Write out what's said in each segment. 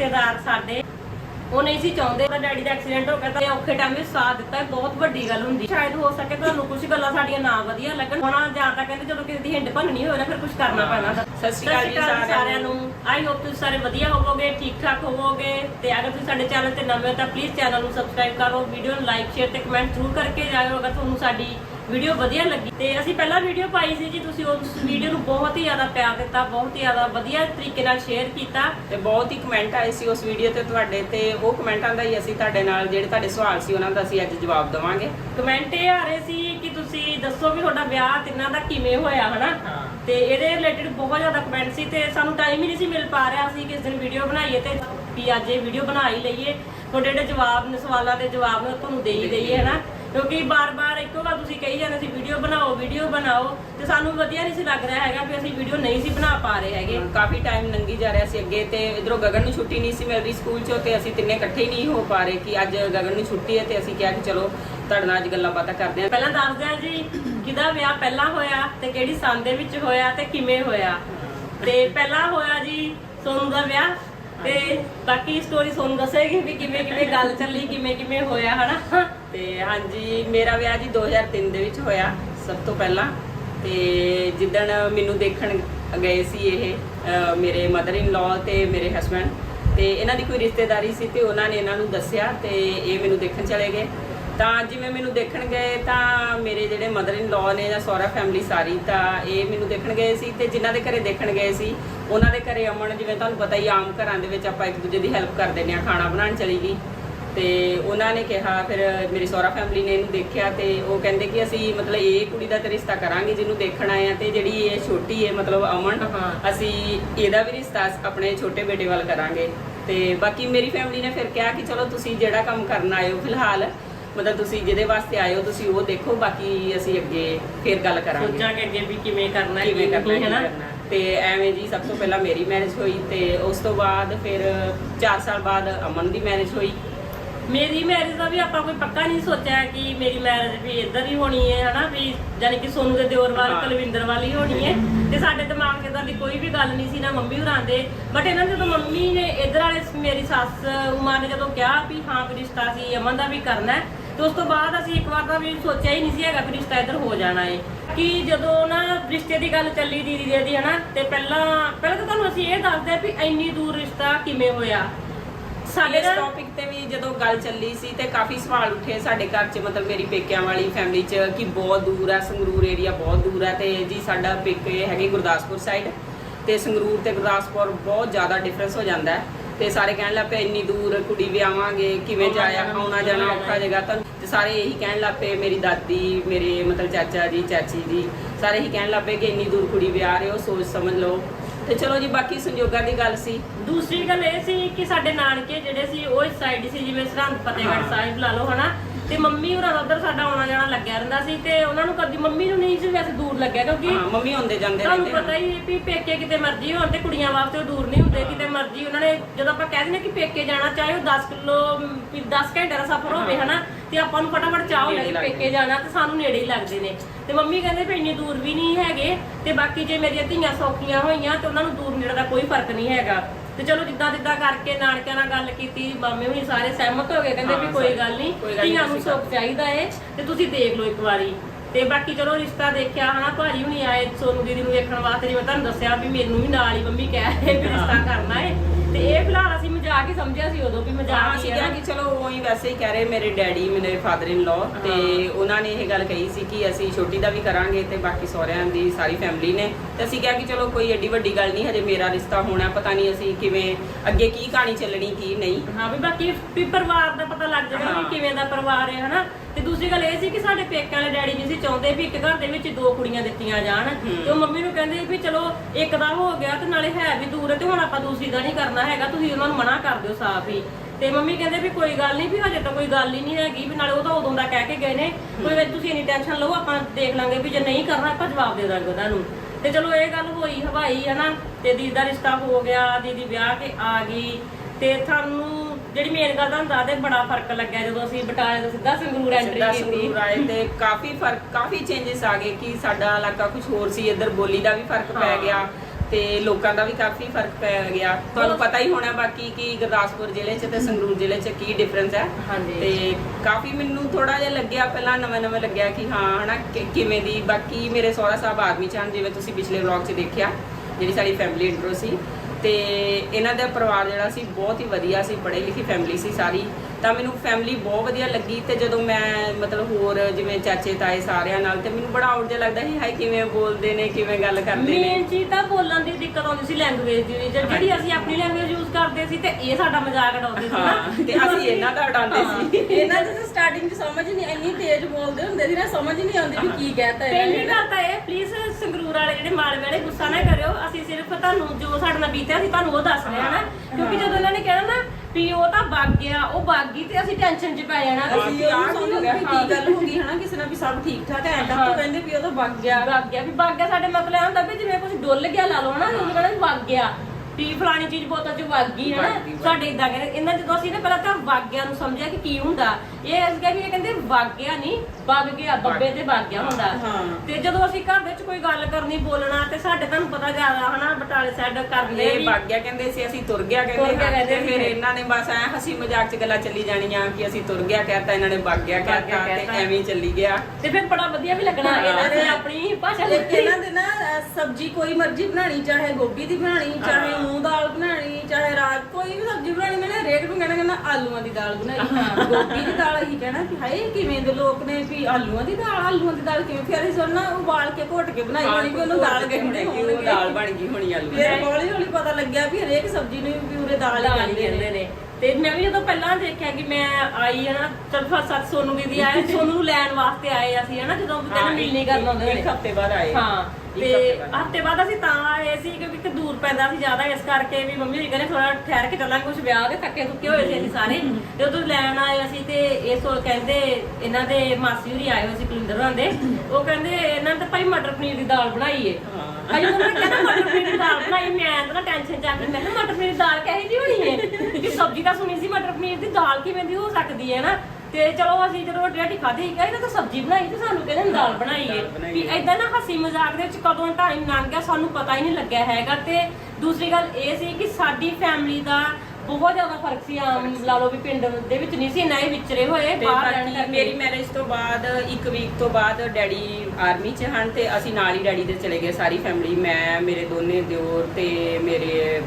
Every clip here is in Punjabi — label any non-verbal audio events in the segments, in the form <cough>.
ਰਿਸ਼ਤੇਦਾਰ ਸਾਡੇ। ਉਹ ਨਹੀਂ ਸੀ ਚਾਹੁੰਦੇ ਉਹਦਾ ਡੈਡੀ ਦਾ ਐਕਸੀਡੈਂਟ ਹੋ ਗਿਆ ਤਾਂ ਔਖੇ ਟਾਈਮ ਵਿੱਚ ਸਾਥ ਦਿੱਤਾ ਬਹੁਤ ਵੱਡੀ ਗੱਲ ਹੁੰਦੀ। ਸ਼ਾਇਦ ਹੋ ਸਕੇ ਤੁਹਾਨੂੰ ਕੁਝ ਗੱਲਾਂ ਸਾਡੀਆਂ ਨਾ ਵਧੀਆ ਲੱਗਣ। ਹੁਣ ਜਾਂ ਤਾਂ ਕਹਿੰਦੇ ਜਦੋਂ ਕਿਸੇ ਦੀ ਹਿੰਡ ਭੰਨਣੀ ਹੋਵੇ ਨਾ ਫਿਰ ਕੁਝ ਕਰਨਾ ਪੈਣਾ। ਸਤਿ ਸ਼੍ਰੀ ਅਕਾਲ ਜੀ ਸਾਰਿਆਂ ਨੂੰ। ਆਈ ਹੋਪ ਤੁਸੀਂ ਸਾਰੇ ਵਧੀਆ ਹੋਵੋਗੇ ਠੀਕ ਠਾਕ ਹੋਵੋਗੇ। ਤੇ ਅਗਰ ਤੁਸੀਂ ਸਾਡੇ ਚੈਨਲ ਤੇ ਨਵੇਂ ਹੋ ਤਾਂ ਪਲੀਜ਼ ਚੈਨਲ ਨੂੰ ਸਬਸਕ੍ਰਾਈਬ ਕਰੋ ਵੀਡੀਓ ਨੂੰ ਲਾਈਕ ਸ਼ੇਅਰ ਤੇ ਕਮੈਂਟ ਜ਼ਰੂਰ ਕਰਕੇ ਜਾਇਓ। ਅਗਰ ਤੁਹਾਨੂੰ ਸਾਡੀ ਵੀਡੀਓ ਵਧੀਆ ਲੱਗੀ ਤੇ ਅਸੀਂ ਪਹਿਲਾਂ ਵੀਡੀਓ ਪਾਈ ਸੀ ਜੀ ਤੁਸੀਂ ਉਸ ਵੀਡੀਓ ਨੂੰ ਬਹੁਤ ਹੀ ਜ਼ਿਆਦਾ ਪਿਆਰ ਦਿੱਤਾ ਬਹੁਤ ਹੀ ਜ਼ਿਆਦਾ ਵਧੀਆ ਤਰੀਕੇ ਨਾਲ ਸ਼ੇਅਰ ਕੀਤਾ। ਤੇ ਬਹੁਤ ਹੀ ਕਮੈਂਟ ਆਏ ਸੀ ਉਸ ਵੀਡੀਓ ਤੇ ਤੁਹਾਡੇ ਤੇ ਉਹ ਕਮੈਂਟਾਂ ਦਾ ਹੀ ਅਸੀਂ ਤੁਹਾਡੇ ਨਾਲ ਜਿਹੜੇ ਤੁਹਾਡੇ ਸਵਾਲ ਸੀ ਉਹਨਾਂ ਦਾ ਅਸੀਂ ਅੱਜ ਜਵਾਬ ਦੇਵਾਂਗੇ। ਕਮੈਂਟ ਇਹ ਆ ਰਹੇ ਸੀ ਕਿ ਤੁਸੀਂ ਦੱਸੋ ਵੀ ਤੁਹਾਡਾ ਵਿਆਹ ਤਿੰਨਾਂ ਦਾ ਕਿਵੇਂ ਹੋਇਆ ਹਨਾ। ਤੇ ਇਹਦੇ ਰਿਲੇਟਡ ਬਹੁਤ ਜ਼ਿਆਦਾ ਕਮੈਂਟ ਸੀ ਤੇ ਸਾਨੂੰ ਟਾਈਮ ਹੀ ਨਹੀਂ ਸੀ ਮਿਲ ਪਾ ਰਿਹਾ ਸੀ ਕਿ ਇਸ ਦਿਨ ਵੀਡੀਓ ਬਣਾਈਏ ਤੇ ਵੀ ਅੱਜ ਇਹ ਵੀਡੀਓ ਬਣਾ ਹੀ ਲਈਏ। ਤੁਹਾਡੇ ਜਿਹੜੇ ਜਵਾਬ ਨੇ ਸਵਾਲਾਂ ਦੇ ਜਵਾਬ ਤੁਹਾਨੂੰ ਦੇ ਹੀ ਦਈਏ। ਹਨਾ? ਕਿਉਂਕਿ ਬਾਰ-ਬਾਰ ਇੱਕੋ ਗੱਲ ਤੁਸੀਂ ਕਹੀ ਜਾਂਦੇ ਸੀ ਵੀਡੀਓ ਬਣਾਓ ਵੀਡੀਓ ਬਣਾਓ ਤੇ ਸਾਨੂੰ ਵਧੀਆ ਨਹੀਂ ਸੀ ਲੱਗ ਰਿਹਾ ਹੈਗਾ ਵੀ ਅਸੀਂ ਵੀਡੀਓ ਨਹੀਂ ਸੀ ਬਣਾ ਪਾ ਰਹੇ ਹੈਗੇ। ਕਾਫੀ ਟਾਈਮ ਲੰਘੀ ਜਾ ਰਿਹਾ ਸੀ ਅੱਗੇ ਤੇ ਇਧਰੋਂ ਗਗਨ ਨੂੰ ਛੁੱਟੀ ਨਹੀਂ ਸੀ ਮਿਲ ਰਹੀ ਸਕੂਲ ਚੋਂ ਤੇ ਅਸੀਂ ਤਿੰਨੇ ਇਕੱਠੇ ਹੀ ਨਹੀਂ ਹੋ ਪਾ ਰਹੇ ਕਿ ਅੱਜ ਗਗਨ ਨੂੰ ਛੁੱਟੀ ਹੈ ਤੇ ਅਸੀਂ ਕਿਹਾ ਕਿ ਚਲੋ ਤੁਹਾਡੇ ਨਾਲ ਅੱਜ ਗੱਲਾਂ ਬਾਤਾਂ ਕਰਦੇ ਹਾਂ। ਪਹਿਲਾਂ ਦੱਸ ਦਿਆਂ ਜੀ ਕਿਹਦਾ ਵਿਆਹ ਪਹਿਲਾਂ ਹੋਇਆ ਤੇ ਕਿਹੜੀ ਸੰਨ ਦੇ ਵਿੱਚ ਹੋਇਆ ਤੇ ਕਿਵੇਂ ਹੋਇਆ? ਤੇ ਪਹਿਲਾਂ ਹੋਇਆ ਜੀ ਸੋਨੂ ਦਾ ਵਿਆਹ ਤੇ ਬਾਕੀ ਸਟੋਰੀ ਸੋਨੂ ਦੱਸੇਗੀ ਵੀ ਕਿਵੇਂ ਕਿਵੇਂ ਗੱਲ ਚੱਲੀ ਕਿਵੇਂ ਕਿਵੇਂ ਹੋਇਆ ਹਨਾ? ਤੇ ਹਾਂਜੀ, ਮੇਰਾ ਵਿਆਹ ਜੀ 2003 ਦੇ ਵਿੱਚ ਹੋਇਆ, ਸਭ ਤੋਂ ਪਹਿਲਾਂ। ਤੇ ਜਿੱਦਣ ਮੈਨੂੰ ਦੇਖਣ ਗਏ ਸੀ ਇਹ ਮੇਰੇ ਮਦਰ ਇਨ ਲਾਅ ਤੇ ਮੇਰੇ ਹਸਬੰਡ ਤੇ ਇਹਨਾਂ ਦੀ ਕੋਈ ਰਿਸ਼ਤੇਦਾਰੀ ਸੀ ਤੇ ਉਹਨਾਂ ਨੇ ਇਹਨਾਂ ਨੂੰ ਦੱਸਿਆ ਤੇ ਇਹ ਮੈਨੂੰ ਦੇਖਣ ਚਲੇ ਗਏ। ਤਾਂ ਜਿਵੇਂ ਮੈਨੂੰ ਦੇਖਣ ਗਏ ਤਾਂ ਮੇਰੇ ਜਿਹੜੇ ਮਦਰ ਇਨ ਲਾਅ ਨੇ ਜਾਂ ਸਹੁਰਾ ਫੈਮਿਲੀ ਸਾਰੀ, ਤਾਂ ਇਹ ਮੈਨੂੰ ਦੇਖਣ ਗਏ ਸੀ ਤੇ ਜਿਨ੍ਹਾਂ ਦੇ ਘਰੇ ਦੇਖਣ ਗਏ ਸੀ, ਉਹਨਾਂ ਦੇ ਘਰੇ ਅਮਨ ਜਿਵੇਂ ਤੁਹਾਨੂੰ ਪਤਾ ਹੀ ਆਮ ਘਰਾਂ ਦੇ ਵਿੱਚ ਆਪਾਂ ਇੱਕ ਦੂਜੇ ਦੀ ਹੈਲਪ ਕਰ ਦਿੰਦੇ ਆ ਖਾਣਾ ਬਣਾਉਣ ਚਲੀ ਗਈ। ਤੇ ਉਹਨਾਂ ਨੇ ਕਿਹਾ ਫਿਰ ਮੇਰੀ ਸਹੁਰਾ ਫੈਮਿਲੀ ਨੇ ਇਹਨੂੰ ਦੇਖਿਆ ਤੇ ਉਹ ਕਹਿੰਦੇ ਕਿ ਅਸੀਂ ਮਤਲਬ ਇਹ ਕੁੜੀ ਦਾ ਤੇ ਰਿਸ਼ਤਾ ਕਰਾਂਗੇ ਜਿਹਨੂੰ ਦੇਖਣ ਆਏ ਆ ਤੇ ਜਿਹੜੀ ਇਹ ਛੋਟੀ ਹੈ ਮਤਲਬ ਅਮਨ। ਅਸੀਂ ਇਹਦਾ ਵੀ ਰਿਸ਼ਤਾ ਆਪਣੇ ਛੋਟੇ ਬੇਟੇ ਵੱਲ ਕਰਾਂਗੇ। ਤੇ ਬਾਕੀ ਮੇਰੀ ਫੈਮਿਲੀ ਨੇ ਫਿਰ ਕਿਹਾ ਕਿ ਚਲੋ ਤੁਸੀਂ ਜਿਹੜਾ ਕੰਮ ਕਰਨ ਆਏ ਹੋ ਫਿਲਹਾਲ ਮਤਲਬ ਤੁਸੀਂ ਜਿਹਦੇ ਵਾਸਤੇ ਆਏ ਹੋ ਤੁਸੀਂ ਉਹ ਦੇਖੋ ਬਾਕੀ ਅਸੀਂ ਅੱਗੇ ਫਿਰ ਗੱਲ ਕਰਾਂਗੇ। ਸੋਚਾਂਗੇ ਅੱਗੇ ਵੀ ਕਿਵੇਂ ਕਰਨਾ ਹੈ ਕਿਵੇਂ ਕਰਨਾ ਹੈ ਨਾ ਤੇ ਐਵੇਂ ਜੀ ਸਭ ਤੋਂ ਪਹਿਲਾਂ ਮੇਰੀ ਮੈਰਿਜ ਹੋਈ ਤੇ ਉਸ ਤੋਂ ਬਾਅਦ ਫਿਰ 4 ਸਾਲ ਬਾਅਦ ਅਮਨ ਦੀ ਮੈਰਿਜ ਹੋਈ। ਮੇਰੀ ਮੈਰਿਜ ਦਾ ਵੀ ਆਪਾਂ ਕੋਈ ਪੱਕਾ ਨਹੀਂ ਸੋਚਿਆ ਕਿ ਮੇਰੀ ਮੈਰਿਜ ਵੀ ਇੱਧਰ ਹੀ ਹੋਣੀ ਹੈ ਹਨਾ? ਵੀ ਜਾਨੀ ਕਿ ਸੋਨੂ ਦੇ ਦਿਓਰ ਵਾਲ ਹਾਂ। ਕੁਲਵਿੰਦਰ ਵਾਲੀ ਹੋਣੀ ਹੈ। ਤੇ ਸਾਡੇ ਦਿਮਾਗ 'ਚ ਇਦਾਂ ਦੀ ਕੋਈ ਵੀ ਗੱਲ ਨਹੀਂ ਸੀ ਨਾ ਮੰਮੀ ਹੋਰਾਂ ਦੇ। ਬਟ ਇਹਨਾਂ ਨੇ ਜਦੋਂ ਮੰਮੀ ਨੇ ਇੱਧਰ ਵਾਲੇ ਮੇਰੀ ਸੱਸ ਉਮਾ ਨੇ ਜਦੋਂ ਕਿਹਾ ਵੀ ਹਾਂ ਵੀ ਰਿਸ਼ਤਾ ਸੀ ਅਮਨ ਦਾ ਵੀ ਕਰਨਾ ਹੈ ਤੇ ਉਸ ਤੋਂ ਬਾਅਦ ਅਸੀਂ ਇੱਕ ਵਾਰ ਦਾ ਵੀ ਸੋਚਿਆ ਹੀ ਨਹੀਂ ਸੀ ਹੈਗਾ ਵੀ ਰਿਸ਼ਤਾ ਇੱਧਰ ਹੋ ਜਾਣਾ ਹੈ ਕਿ ਜਦੋਂ ਨਾ ਰਿਸ਼ਤੇ ਦੀ ਗੱਲ ਚੱਲੀ ਦੀਦੀ ਦੀ ਹਨਾ? ਤੇ ਪਹਿਲਾਂ ਪਹਿਲਾਂ ਤਾਂ ਤੁਹਾਨੂੰ ਅਸੀਂ ਇਹ ਦੱਸਦੇ ਆ ਵੀ ਇੰਨੀ ਦੂਰ ਰਿਸ਼ਤਾ ਕਿਵੇਂ ਹੋਇਆ? ਸਾਡੇ ਨਾਲ ਟੌਪਿਕ ਤੇ ਵੀ ਜਦੋਂ ਗੱਲ ਚੱਲੀ ਸੀ ਤੇ ਕਾਫੀ ਸਵਾਲ ਉੱਠੇ ਸਾਡੇ ਘਰ 'ਚ ਮਤਲਬ ਮੇਰੀ ਪੇਕਿਆਂ ਵਾਲੀ ਫੈਮਿਲੀ 'ਚ ਕਿ ਬਹੁਤ ਦੂਰ ਹੈ ਸੰਗਰੂਰ ਏਰੀਆ ਬਹੁਤ ਦੂਰ ਹੈ ਤੇ ਜੀ ਸਾਡਾ ਪੇਕੇ ਹੈਗੇ ਗੁਰਦਾਸਪੁਰ ਸਾਈਡ ਤੇ ਸੰਗਰੂਰ ਤੇ ਗੁਰਦਾਸਪੁਰ ਬਹੁਤ ਜ਼ਿਆਦਾ ਡਿਫਰੈਂਸ ਹੋ ਜਾਂਦਾ ਹੈ ਤੇ ਸਾਰੇ ਕਹਿਣ ਲੱਗ ਪਏ ਇੰਨੀ ਦੂਰ ਕੁੜੀ ਵਿਆਹਾਂਗੇ ਕਿਵੇਂ ਆਉਣਾ ਜਾਇਆ ਜਾਣਾ ਆਉਣਾ ਜਾਣਾ ਔਖਾ ਜਗ੍ਹਾ ਤਾਂ ਤੇ ਸਾਰੇ ਇਹੀ ਕਹਿਣ ਲੱਗ ਪਏ ਮੇਰੀ ਦਾਦੀ ਮੇਰੇ ਮਤਲਬ ਚਾਚਾ ਜੀ ਚਾਚੀ ਜੀ ਸਾਰੇ ਇਹੀ ਕਹਿਣ ਲੱਗ ਪਏ ਕਿ ਇੰਨੀ ਦੂਰ ਕੁੜੀ ਵਿਆਹ ਰਹੇ ਹੋ ਸੋਚ ਸਮਝ ਲਓ। ਤੇ ਚਲੋ ਜੀ ਬਾਕੀ ਸੰਜੋਗਾਂ ਦੀ ਗੱਲ ਸੀ ਦੂਸਰੀ ਗੱਲ ਇਹ ਸੀ ਕਿ ਸਾਡੇ ਨਾਨਕੇ ਜਿਹੜੇ ਸੀ ਉਹ ਇਸ ਸਾਈਡ ਸੀ ਜਿਵੇਂ ਸਰਹੰਦ ਫਤਿਹਗੜ੍ਹ। ਸਾਹਿਬ ਲਾ ਲਓ ਹਨਾ ਤੇ ਮੰਮੀ ਹੋਰਾਂ ਦਾ ਉੱਧਰ ਸਾਡਾ ਆਉਣਾ ਜਾਣਾ ਲੱਗਿਆ ਰਹਿੰਦਾ ਸੀ ਤੇ ਉਹਨਾਂ ਨੂੰ ਕਦੀ ਮੰਮੀ ਨੂੰ ਨਹੀਂ ਸੀ ਵੈਸੇ ਦੂਰ ਲੱਗਿਆ ਕਿਉਂਕਿ ਹਾਂ ਮੰਮੀ ਹੁੰਦੇ ਜਾਂਦੇ ਤੁਹਾਨੂੰ ਰਹਿੰਦੇ ਪਤਾ ਹੀ ਹੈ ਵੀ ਪੇਕੇ ਕਿਤੇ ਮਰਜ਼ੀ ਹੋਣ ਤੇ ਕੁੜੀਆਂ ਵਾਸਤੇ ਉਹ ਦੂਰ ਨਹੀਂ ਹੁੰਦੇ ਕਿਤੇ ਮਰਜ਼ੀ ਉਹਨਾਂ ਨੇ ਜਦੋਂ ਆਪਾਂ ਕਹਿ ਦਿੰਦੇ ਕਿ ਪੇਕੇ ਜਾਣਾ ਚਾਹੇ ਉਹ 10 ਕਿਲੋ 10 ਘੰਟੇ ਦਾ ਸਫ਼ਰ ਹੋਵੇ ਹਾਂ। ਹਨਾ ਤੇ ਆਪਾਂ ਨੂੰ ਫਟਾਫਟ ਚਾਹ ਕਿ ਨੇੜੇ ਪੇਕੇ ਜਾਣਾ ਤੇ ਸਾਨੂੰ ਨੇੜੇ ਹੀ ਲੱਗਦੇ ਨੇ। ਤੇ ਮੰਮੀ ਕਹਿੰਦੇ ਵੀ ਇੰਨੀ ਦੂਰ ਵੀ ਨਹੀਂ ਹੈਗੇ ਤੇ ਬਾਕੀ ਜੇ ਮੇਰੀਆਂ ਧੀਆਂ ਸੌਖੀਆਂ ਹੋਈਆਂ ਤੇ ਉਹਨਾਂ ਨੂੰ ਦੂਰ ਨੇੜੇ ਦਾ ਕੋਈ ਫ਼ਰਕ ਨਹੀਂ ਹੈਗਾ। ਤੇ ਚਲੋ ਜਿੱਦਾਂ ਜਿੱਦਾਂ ਕਰਕੇ ਨਾਨਕਿਆਂ ਨਾਲ ਗੱਲ ਕੀਤੀ ਮਾਮੇ ਹੁਣੀ ਸਾਰੇ ਸਹਿਮਤ ਹੋ ਗਏ ਕਹਿੰਦੇ ਵੀ ਕੋਈ। ਗੱਲ ਨਹੀਂ ਧੀਆਂ ਨੂੰ ਸੁੱਖ ਚਾਹੀਦਾ ਏ ਤੇ ਤੁਸੀਂ ਦੇਖ ਲਓ ਇੱਕ ਵਾਰੀ ਤੇ ਬਾਕੀ ਚਲੋ ਰਿਸ਼ਤਾ ਦੇਖਿਆ ਹਨਾ ਭਾਜੀ ਹੁਣੀ ਆਏ ਸੋਨੂ ਦੀਦੀ ਨੂੰ ਦੇਖਣ ਵਾਸਤੇ ਜਿਵੇਂ ਤੁਹਾਨੂੰ ਦੱਸਿਆ ਵੀ ਮੈਨੂੰ ਵੀ ਨਾਲ ਹੀ ਮੰਮੀ ਕਹਿ ਰਹੇ ਵੀ ਰਿਸ਼ਤਾ ਕਰਨਾ ਏ ਤੇ ਇਹ ਫਿਲਹਾਲ ਅਸੀਂ ਮਜ਼ਾਕ ਹੀ ਸਮਝਿਆ ਸੀ ਉਦੋਂ ਵੀ ਹਾਂ ਮਜ਼ਾਕ ਹੀ ਹੈ ਕਿ ਚਲੋ ਉਹੀ ਵੈਸੇ ਹੀ ਕਹਿ ਰਹੇ ਮੇਰੇ ਡੈਡੀ ਮੇਰੇ ਫਾਦਰ ਇਨ ਲਾਅ ਤੇ ਉਹਨਾਂ ਨੇ ਇਹ ਗੱਲ ਕਹੀ ਸੀ ਕਿ ਅਸੀਂ ਛੋਟੀ ਦਾ ਵੀ ਕਰਾਂਗੇ ਤੇ ਬਾਕੀ ਸਹੁਰਿਆਂ ਦੀ ਸਾਰੀ ਫੈਮਿਲੀ ਨੇ। ਤੇ ਅਸੀਂ ਕਿਹਾ ਕਿ ਚਲੋ ਕੋਈ ਏਡੀ ਵੱਡੀ ਗੱਲ ਨਹੀਂ ਹਜੇ ਮੇਰਾ ਰਿਸ਼ਤਾ ਹੋਣਾ ਪਤਾ ਨਹੀਂ ਅਸੀਂ ਕਿਵੇਂ ਅੱਗੇ ਕੀ ਕਹਾਣੀ ਚੱਲਣੀ ਕੀ ਨਹੀਂ। ਹਾਂ ਵੀ ਬਾਕੀ ਵੀ ਪਰਿਵਾਰ ਦਾ ਪਤਾ ਲੱਗ ਜਾਏਗਾ ਹਾਂ। ਕਿਵੇਂ ਦਾ ਪਰਿਵਾਰ ਹੈ ਹਨਾ? ਤੇ ਦੂਸਰੀ ਗੱਲ ਇਹ ਸੀ ਕਿ ਸਾਡੇ ਪੇਕਿਆਂ ਵਾਲੇ ਡੈਡੀ ਜੀ ਸੀ ਚਾਹੁੰਦੇ ਵੀ ਇੱਕ ਘਰ ਦੇ ਵਿੱਚ ਦੋ ਕੁੜੀਆਂ ਦਿੱਤੀਆਂ ਜਾਣ। ਤੇ ਉਹ ਮੰਮੀ ਨੂੰ ਕਹਿੰਦੇ ਵੀ ਚਲੋ ਇੱਕ ਦਾ ਹੋ ਗਿਆ ਤੇ ਨਾਲੇ ਹੈ ਵੀ ਦੂਰ ਹੈ ਤੇ ਹੁਣ ਆਪਾਂ ਦੂਸਰੀ ਦਾ ਨਹੀਂ ਕਰਨਾ ਹੈਗਾ ਤੁਸੀਂ ਉਹਨਾਂ ਨੂੰ ਮਨਾ ਕਰ ਦਿਓ ਸਾਫ਼ ਹੀ। ਤੇ ਮੰਮੀ ਕਹਿੰਦੇ ਵੀ ਕੋਈ ਗੱਲ ਨਹੀਂ ਵੀ ਹਜੇ ਤਾਂ ਕੋਈ ਗੱਲ ਹੀ ਨਹੀਂ ਹੈਗੀ ਵੀ ਨਾਲੇ ਉਹ ਤਾਂ ਉਦੋਂ ਦਾ ਕਹਿ ਕੇ ਗਏ ਨੇ ਕੋਈ ਗੱਲ ਤੁਸੀਂ ਇੰਨੀ ਟੈਨਸ਼ਨ ਲਓ ਆਪਾਂ ਦੇਖ ਲਾਂਗੇ ਵੀ ਜੇ ਨਹੀਂ ਕਰਨਾ ਆਪਾਂ ਜਵਾਬ ਦੇ ਦਾਂਗੇ ਉਹਨਾਂ ਨੂੰ। ਤੇ ਚਲੋ ਇਹ ਗੱਲ ਹੋਈ ਹਵਾਈ ਹੈ ਨਾ ਤੇ ਦੀਦੀ ਦਾ ਰਿਸ਼ਤਾ ਹੋ ਗਿਆ ਦੀਦੀ ਵਿਆਹ ਕੇ ਆ ਗਈ। ਤੇ ਤੁਹਾਨੂੰ ਜਿਹੜੀ ਮੇਨ ਗੱਲ ਤੁਹਾਨੂੰ ਦੱਸਦੇ ਬੜਾ ਫ਼ਰਕ ਲੱਗਿਆ ਜਦੋਂ ਅਸੀਂ ਬਟਾਲੇ ਤੋਂ ਸਿੱਧਾ ਸੰਗਰੂਰ ਐਂਟਰੀ ਸਿੱਧਾ ਕੀਤੀ। ਸੰਗਰੂਰ ਆਏ ਤੇ ਕਾਫੀ ਫ਼ਰਕ ਕਾਫੀ ਚੇਂਜਸ ਆ ਗਏ ਕਿ ਸਾਡਾ ਇਲਾਕਾ ਕੁਝ ਹੋਰ ਸੀ ਇੱਧਰ ਬੋਲੀ ਦਾ ਵੀ ਫ਼ਰਕ ਪੈ ਹਾਂ। ਗਿਆ ਤੇ ਲੋਕਾਂ ਦਾ ਵੀ ਕਾਫੀ ਫ਼ਰਕ ਪੈ ਗਿਆ। ਤੁਹਾਨੂੰ ਪਤਾ ਹੀ ਹੋਣਾ ਬਾਕੀ ਕਿ ਗੁਰਦਾਸਪੁਰ ਜ਼ਿਲ੍ਹੇ 'ਚ ਤੇ ਸੰਗਰੂਰ ਜ਼ਿਲ੍ਹੇ 'ਚ ਕੀ ਡਿਫਰੈਂਸ ਹੈ। ਹਾਂਜੀ। ਤੇ ਕਾਫੀ ਮੈਨੂੰ ਥੋੜਾ ਜਿਹਾ ਲੱਗਿਆ ਪਹਿਲਾਂ ਨਵਾਂ ਨਵਾਂ ਲੱਗਿਆ ਕਿ ਹਾਂ ਹਨਾ ਕਿ- ਕਿਵੇਂ ਦੀ ਬਾਕੀ ਮੇਰੇ ਸਹੁਰਾ ਸਾਹਿਬ ਆਰਮੀ ਚ ਹਨ ਜਿਵੇਂ ਤੁਸੀਂ ਪਿਛਲੇ ਵਲੌਗ 'ਚ ਦੇਖਿਆ ਜਿਹੜੀ ਸਾਡੀ ਫੈਮਿਲੀ ਇੰਟਰੋ ਸੀ। ਤੇ ਇਹਨਾਂ ਦਾ ਪਰਿਵਾਰ ਜਿਹੜਾ ਸੀ ਬਹੁਤ ਹੀ ਵਧੀਆ ਸੀ, ਪੜ੍ਹੇ ਲਿਖੀ ਫੈਮਿਲੀ ਸੀ ਸਾਰੀ। ਤਾਂ ਮੈਨੂੰ ਫੈਮਿਲੀ ਬਹੁਤ ਵਧੀਆ ਲੱਗੀ ਤੇ ਜਦੋਂ ਮੈਂ ਮਤਲਬ ਹੋਰ ਜਿਵੇਂ ਚਾਚੇ ਤਾਏ ਸਾਰਿਆਂ ਨਾਲ ਤੇ ਮੈਨੂੰ ਬੜਾ ਆਊਟ ਜਿਹਾ ਲੱਗਦਾ ਸੀ ਹਾਏ ਕਿਵੇਂ ਬੋਲਦੇ ਨੇ ਕਿਵੇਂ ਗੱਲ ਕਰਦੇ ਨੇ। ਮੇਨ ਚੀਜ਼ ਤਾਂ ਬੋਲਣ ਦੀ ਦਿੱਕਤ ਆਉਂਦੀ ਸੀ ਲੈਂਗੁਏਜ ਦੀ ਜੇ- ਜਿਹੜੀ ਅਸੀਂ ਆਪਣੀ ਲੈਂਗੁਏਜ ਯੂਜ਼ ਕਰਦੇ ਸੀ ਤੇ ਇਹ ਸਾਡਾ ਮਜ਼ਾਕ ਉਡਾਉਂਦੇ ਸੀ ਨਾ। ਤੇ ਅਸੀਂ ਇਹਨਾਂ ਦਾ ਉਡਾਉਂਦੇ ਸੀ। <laughs> ਇਹਨਾਂ ਦੀ ਤਾਂ ਸਟਾਰਟਿੰਗ 'ਚ ਸਮਝ ਨਹੀਂ ਇੰਨੀ ਤੇਜ਼ ਬੋਲਦੇ ਹੁੰਦੇ ਸੀ ਨਾ ਸਮਝ ਨਹੀਂ ਆਉਂਦੀ ਵੀ ਕੀ ਕਹਿਤਾ ਪਹਿਲੀ ਇਹਨਾਂ ਨੇ ਗੱਲ ਤਾਂ ਇਹ ਪਲੀਜ਼ ਸੰਗਰੂਰ ਵਾਲੇ ਜਿਹੜੇ ਮਾਲਵੇ ਵਾਲੇ ਗੁੱਸਾ ਨਾ ਕਰਿਓ। ਅਸੀਂ ਸਿਰਫ ਤੁਹਾਨੂੰ ਜੋ ਸਾਡੇ ਨਾਲ ਬੀਤਿਆ ਸੀ ਤੁਹਾਨੂੰ ਉਹ ਦੱਸ ਰਹੇ ਹਾਂ। ਨਾ ਕਿਉਂਕਿ ਜਦੋਂ ਇਹਨਾਂ ਨੇ ਕਹਿਣਾ ਨਾ ਵੀ ਉਹ ਤਾਂ ਵਗ ਗਿਆ ਉਹ ਵਗ ਗਈ ਤੇ ਅਸੀਂ ਟੈਨਸ਼ਨ 'ਚ ਪੈ ਜਾਣਾ ਹਾਂ, ਅਸੀਂ ਆਹ ਕੀ ਹੋ ਗਿਆ? ਕੀ ਗੱਲ ਹੋ ਗਈ ਹਨਾ ਕਿਸੇ ਨਾਲ ਵੀ ਸਭ ਠੀਕ ਠਾਕ ਹੈ ਐਂਡ ਹਾਂ। ਤੋਂ ਕਹਿੰਦੇ ਵੀ ਉਹ ਤਾਂ ਵਗ ਗਿਆ ਵਗ ਗਿਆ ਵੀ ਵਗ ਗਿਆ ਸਾਡੇ ਮਤਲਬ ਇਹ ਹੁੰਦਾ ਵੀ ਜਿਵੇਂ ਕੁਝ ਡੁੱਲ ਗਿਆ ਲਾ ਲਓ ਨਾ ਉਹਨੂੰ ਕਹਿੰਦਾ ਵੀ ਵਗ ਗਿਆ ਵੀ ਫਲਾਣੀ ਚੀਜ਼ ਬੋਤਲ 'ਚ ਵਗ ਗਈ ਹੈ ਨਾ ਵਗ ਗਈ, ਵਗ ਸਾਡੇ ਇਦਾਂ ਕਹਿੰਦੇ ਇਹਨਾਂ ਜਦੋਂ ਅਸੀਂ ਨੇ ਪਹਿਲਾਂ ਤਾਂ ਵਗ ਗਿਆ ਨੂੰ ਸਮਝਿਆ ਕਿ ਕੀ ਹੁੰਦਾ ਇਹ ਅਸੀਂ ਕਿਹਾ ਵੀ ਇਹ ਕਹਿੰਦੇ ਵਗ ਗਿਆ ਨਹੀਂ ਵਗ ਗਿਆ ਬੱਬੇ ਤੇ ਵਗ ਗਿਆ ਹੁੰਦਾ ਹਾਂ। ਤੇ ਜਦੋਂ ਅਸੀਂ ਘਰ ਵਿੱਚ ਕੋਈ ਗੱਲ ਕਰਨੀ ਬੋਲਣਾ ਤੇ ਸਾਡੇ ਤੁਹਾਨੂੰ ਪਤਾ ਜ਼ਿਆਦਾ ਹਨਾ ਬਟਾਲੇ ਸਾਈਡ ਕਰਦੇ ਇਹ ਵੀ ਵਗ ਗਿਆ ਕਹਿੰਦੇ ਸੀ ਅਸੀਂ ਤੁਰ ਗਿਆ ਤੁਰ ਕਹਿੰਦੇ ਗਿਆ ਹਾਂ। ਕਹਿੰਦੇ ਤੇ ਸੀ। ਫਿਰ ਇਹਨਾਂ ਨੇ ਬਸ ਐ ਹਸੀ ਮਜ਼ਾਕ ਚ ਗੱਲਾਂ ਚੱਲੀ ਜਾਣੀਆਂ ਕਿ ਅਸੀਂ ਤੁਰ ਗਿਆ ਕਹਿਤਾ ਇਹਨਾਂ ਨੇ ਵਗ ਗਿਆ ਵਗ ਗਿਆ ਕਹਿਤਾ ਤੇ ਕਹਿਤਾ। ਐਵੇਂ ਹੀ ਚੱਲੀ ਗਿਆ ਤੇ ਫਿਰ ਬੜਾ ਵਧੀਆ ਵੀ ਲੱਗਣਾ ਹਾਂ। ਇਹਨਾਂ ਨੇ ਆਪਣੀ ਭਾਸ਼ਾ ਲਿਖੀ ਇਹਨਾਂ ਦੇ ਨਾ ਸਬਜ਼ੀ ਕੋਈ ਮਰਜ਼ੀ ਬਣਾਣੀ ਚਾਹੇ ਗੋਭੀ ਦੀ ਬਣਾਣੀ ਚਾਹੇ ਹਾਂ। ਮੂੰਗ ਦਾਲ ਬਣਾਣੀ ਚਾਹੇ ਰਾਜ ਕੋਈ ਵੀ ਸਬਜ਼ੀ ਬਣਾਣੀ ਮੈਨੇ ਰੇਟ ਨੂੰ ਕਹਿਣਾ ਕਹਿੰਦਾ ਆਲੂਆਂ ਦੀ ਦਾਲ ਬਣਾਈ। ਗੋਭੀ ਦੀ ਦਾਲ ਹੀ ਕਹਿਣਾ ਕਿ ਹਾਏ ਕਿਵੇਂ ਦੇ ਲੋਕ ਨੇ ਵੀ ਆਲੂਆਂ ਦੀ ਦਾਲ ਆਲੂਆਂ ਦੀ ਦਾਲ ਕਿਵੇਂ? ਫਿਰ ਅਸੀਂ ਸੁਣਨਾ ਉਬਾਲ ਕੇ ਘੋਟ ਕੇ ਬਣਾਈ ਹੋਣੀ ਵੀ ਉਹਨੂੰ ਦਾਲ ਕਹਿੰਦੇ ਕਿ ਉਹ ਦਾਲ ਬਣ ਗਈ ਹੋਣੀ ਆਲੂ ਦੀ। ਫਿਰ ਹੌਲੀ ਹੌਲੀ ਪਤਾ ਲੱਗਿਆ ਵੀ ਹਰੇਕ ਸਬਜ਼ੀ ਨੂੰ ਵੀ ਉਰੇ ਦਾਲ ਹੀ ਕਹਿੰਦੇ ਨੇ। ਤੇ ਮੈਂ ਵੀ ਜਦੋਂ ਪਹਿਲਾਂ ਦੇਖਿਆ ਕਿ ਮੈਂ ਆਈ ਹੈ ਚਲ ਫਿਰ ਸੱਤ ਸੋਨੂ ਦੀਦੀ ਆਏ ਸੋਨੂ ਨੂੰ ਲੈਣ ਵਾਸਤੇ ਆਏ ਅਸੀਂ ਹੈ ਨਾ ਜਦੋਂ ਹਾਂ, ਕਹਿੰਦੇ ਮਿਲਣੀ ਕਰਨ ਆਉਂਦੇ ਨੇ। ਇੱਕ ਹਫ਼ਤੇ ਬਾਅਦ ਆਏ। ਹਾਂ। ਤੇ ਹਫ਼ਤੇ ਬਾਅਦ। ਅਸੀਂ ਤਾਂ ਆਏ ਸੀ ਕਿਉਂਕਿ ਇੱਕ ਦੂਰ ਪੈਂਦਾ ਸੀ ਜ਼ਿਆਦਾ ਇਸ ਕਰਕੇ ਵੀ ਮੰਮੀ ਹੋਰੀ ਕਹਿੰਦੇ ਥੋੜਾ ਠਹਿਰ ਕੇ ਚੱਲਾਂਗੇ ਕੁਝ ਵਿਆਹ ਦੇ ਥੱਕੇ ਥੁੱਕੇ ਹੋਏ ਸੀ ਅਸੀਂ ਸਾਰੇ। ਤੇ ਉਦੋਂ ਲੈਣ ਆਏ ਅਸੀਂ ਤੇ ਇਹ ਸੋ ਕਹਿੰਦੇ ਇਹਨਾਂ ਦੇ ਮਾਸੀ ਹੋਰੀ ਆਏ ਹੋਏ ਸੀ ਕੁਲਿੰਦਰ ਹੋਰਾਂ ਦੇ। ਉਹ ਕਹਿੰਦੇ ਇਹਨਾਂ ਨੇ ਤਾਂ ਭਾਈ ਮਟਰ ਪਨੀਰ ਦੀ ਦਾਲ ਬਣਾਈ ਏ। ਉਹਨਾਂ ਨੇ ਕਹਿੰਦਾ ਮਟਰ ਪਨੀਰ ਦੀ ਦਾਲ ਬਣਾਈ ਮੈਂ ਤਾਂ ਟੈਨਸ਼ਨ ਆ ਗਈ ਮੈਂ ਕਿਹਾ ਮਟਰ ਪਨੀਰ ਦੀ ਦਾਲ ਕਿਹੋ ਜਿਹੀ ਹੋਣੀ ਏ? ਕਿ ਸਬਜ਼ੀ ਤਾਂ ਸੁਣੀ ਸੀ ਮਟਰ ਪਨੀਰ ਦੀ ਦਾਲ ਕਿਵੇਂ ਦੀ ਹੋ ਸਕਦੀ ਹੈ ਨਾ ਤੇ ਚਲੋ ਅਸੀਂ ਜਦੋਂ ਰੋਟੀ ਰਾਟੀ ਖਾਧੀ ਗਏ ਇਹਨਾਂ ਤਾਂ ਸਬਜ਼ੀ ਬਣਾਈ ਤੇ ਸਾਨੂੰ ਕਹਿੰਦੇ ਦਾਲ ਬਣਾਈ ਏ ਦਾਲ ਬਣਾਈ ਵੀ। ਏਦਾਂ ਨਾ ਹਸੀ ਮਜ਼ਾਕ ਦੇ ਵਿੱਚ ਕਦੋਂ ਟਾਈਮ ਲੰਘ ਗਿਆ ਸਾਨੂੰ ਪਤਾ ਹੀ ਨਹੀਂ ਲੱਗਿਆ ਹੈਗਾ ਤੇ ਦੂਸਰੀ ਗੱਲ ਇਹ ਸੀ ਕਿ ਸਾਡੀ ਫੈਮਿਲੀ ਦਾ ਬਹੁਤ ਜ਼ਿਆਦਾ ਫ਼ਰਕ ਸੀ ਆਮ ਲਾ ਲਓ ਵੀ ਪਿੰਡ ਦੇ ਵਿੱਚ ਨਹੀਂ ਸੀ ਨਾ ਇਹ ਵਿਚਰੇ ਹੋਏ ਤੇ ਬਾਹਰ ਰਹਿਣ ਬਾਕੀ ਕਰਕੇ। ਮੇਰੀ ਮੈਰਿਜ ਤੋਂ ਬਾਅਦ ਇੱਕ ਵੀਕ ਤੋਂ ਬਾਅਦ ਡੈਡੀ ਆਰਮੀ 'ਚ ਹਨ ਤੇ ਅਸੀਂ ਨਾਲ ਹੀ ਡੈਡੀ ਦੇ ਚਲੇ ਗਏ ਸਾਰੀ ਫੈਮਿਲੀ ਮੈਂ ਮੇਰੇ ਦੋਨੇ ਦਿਓਰ ਤੇ ਮੇਰੇ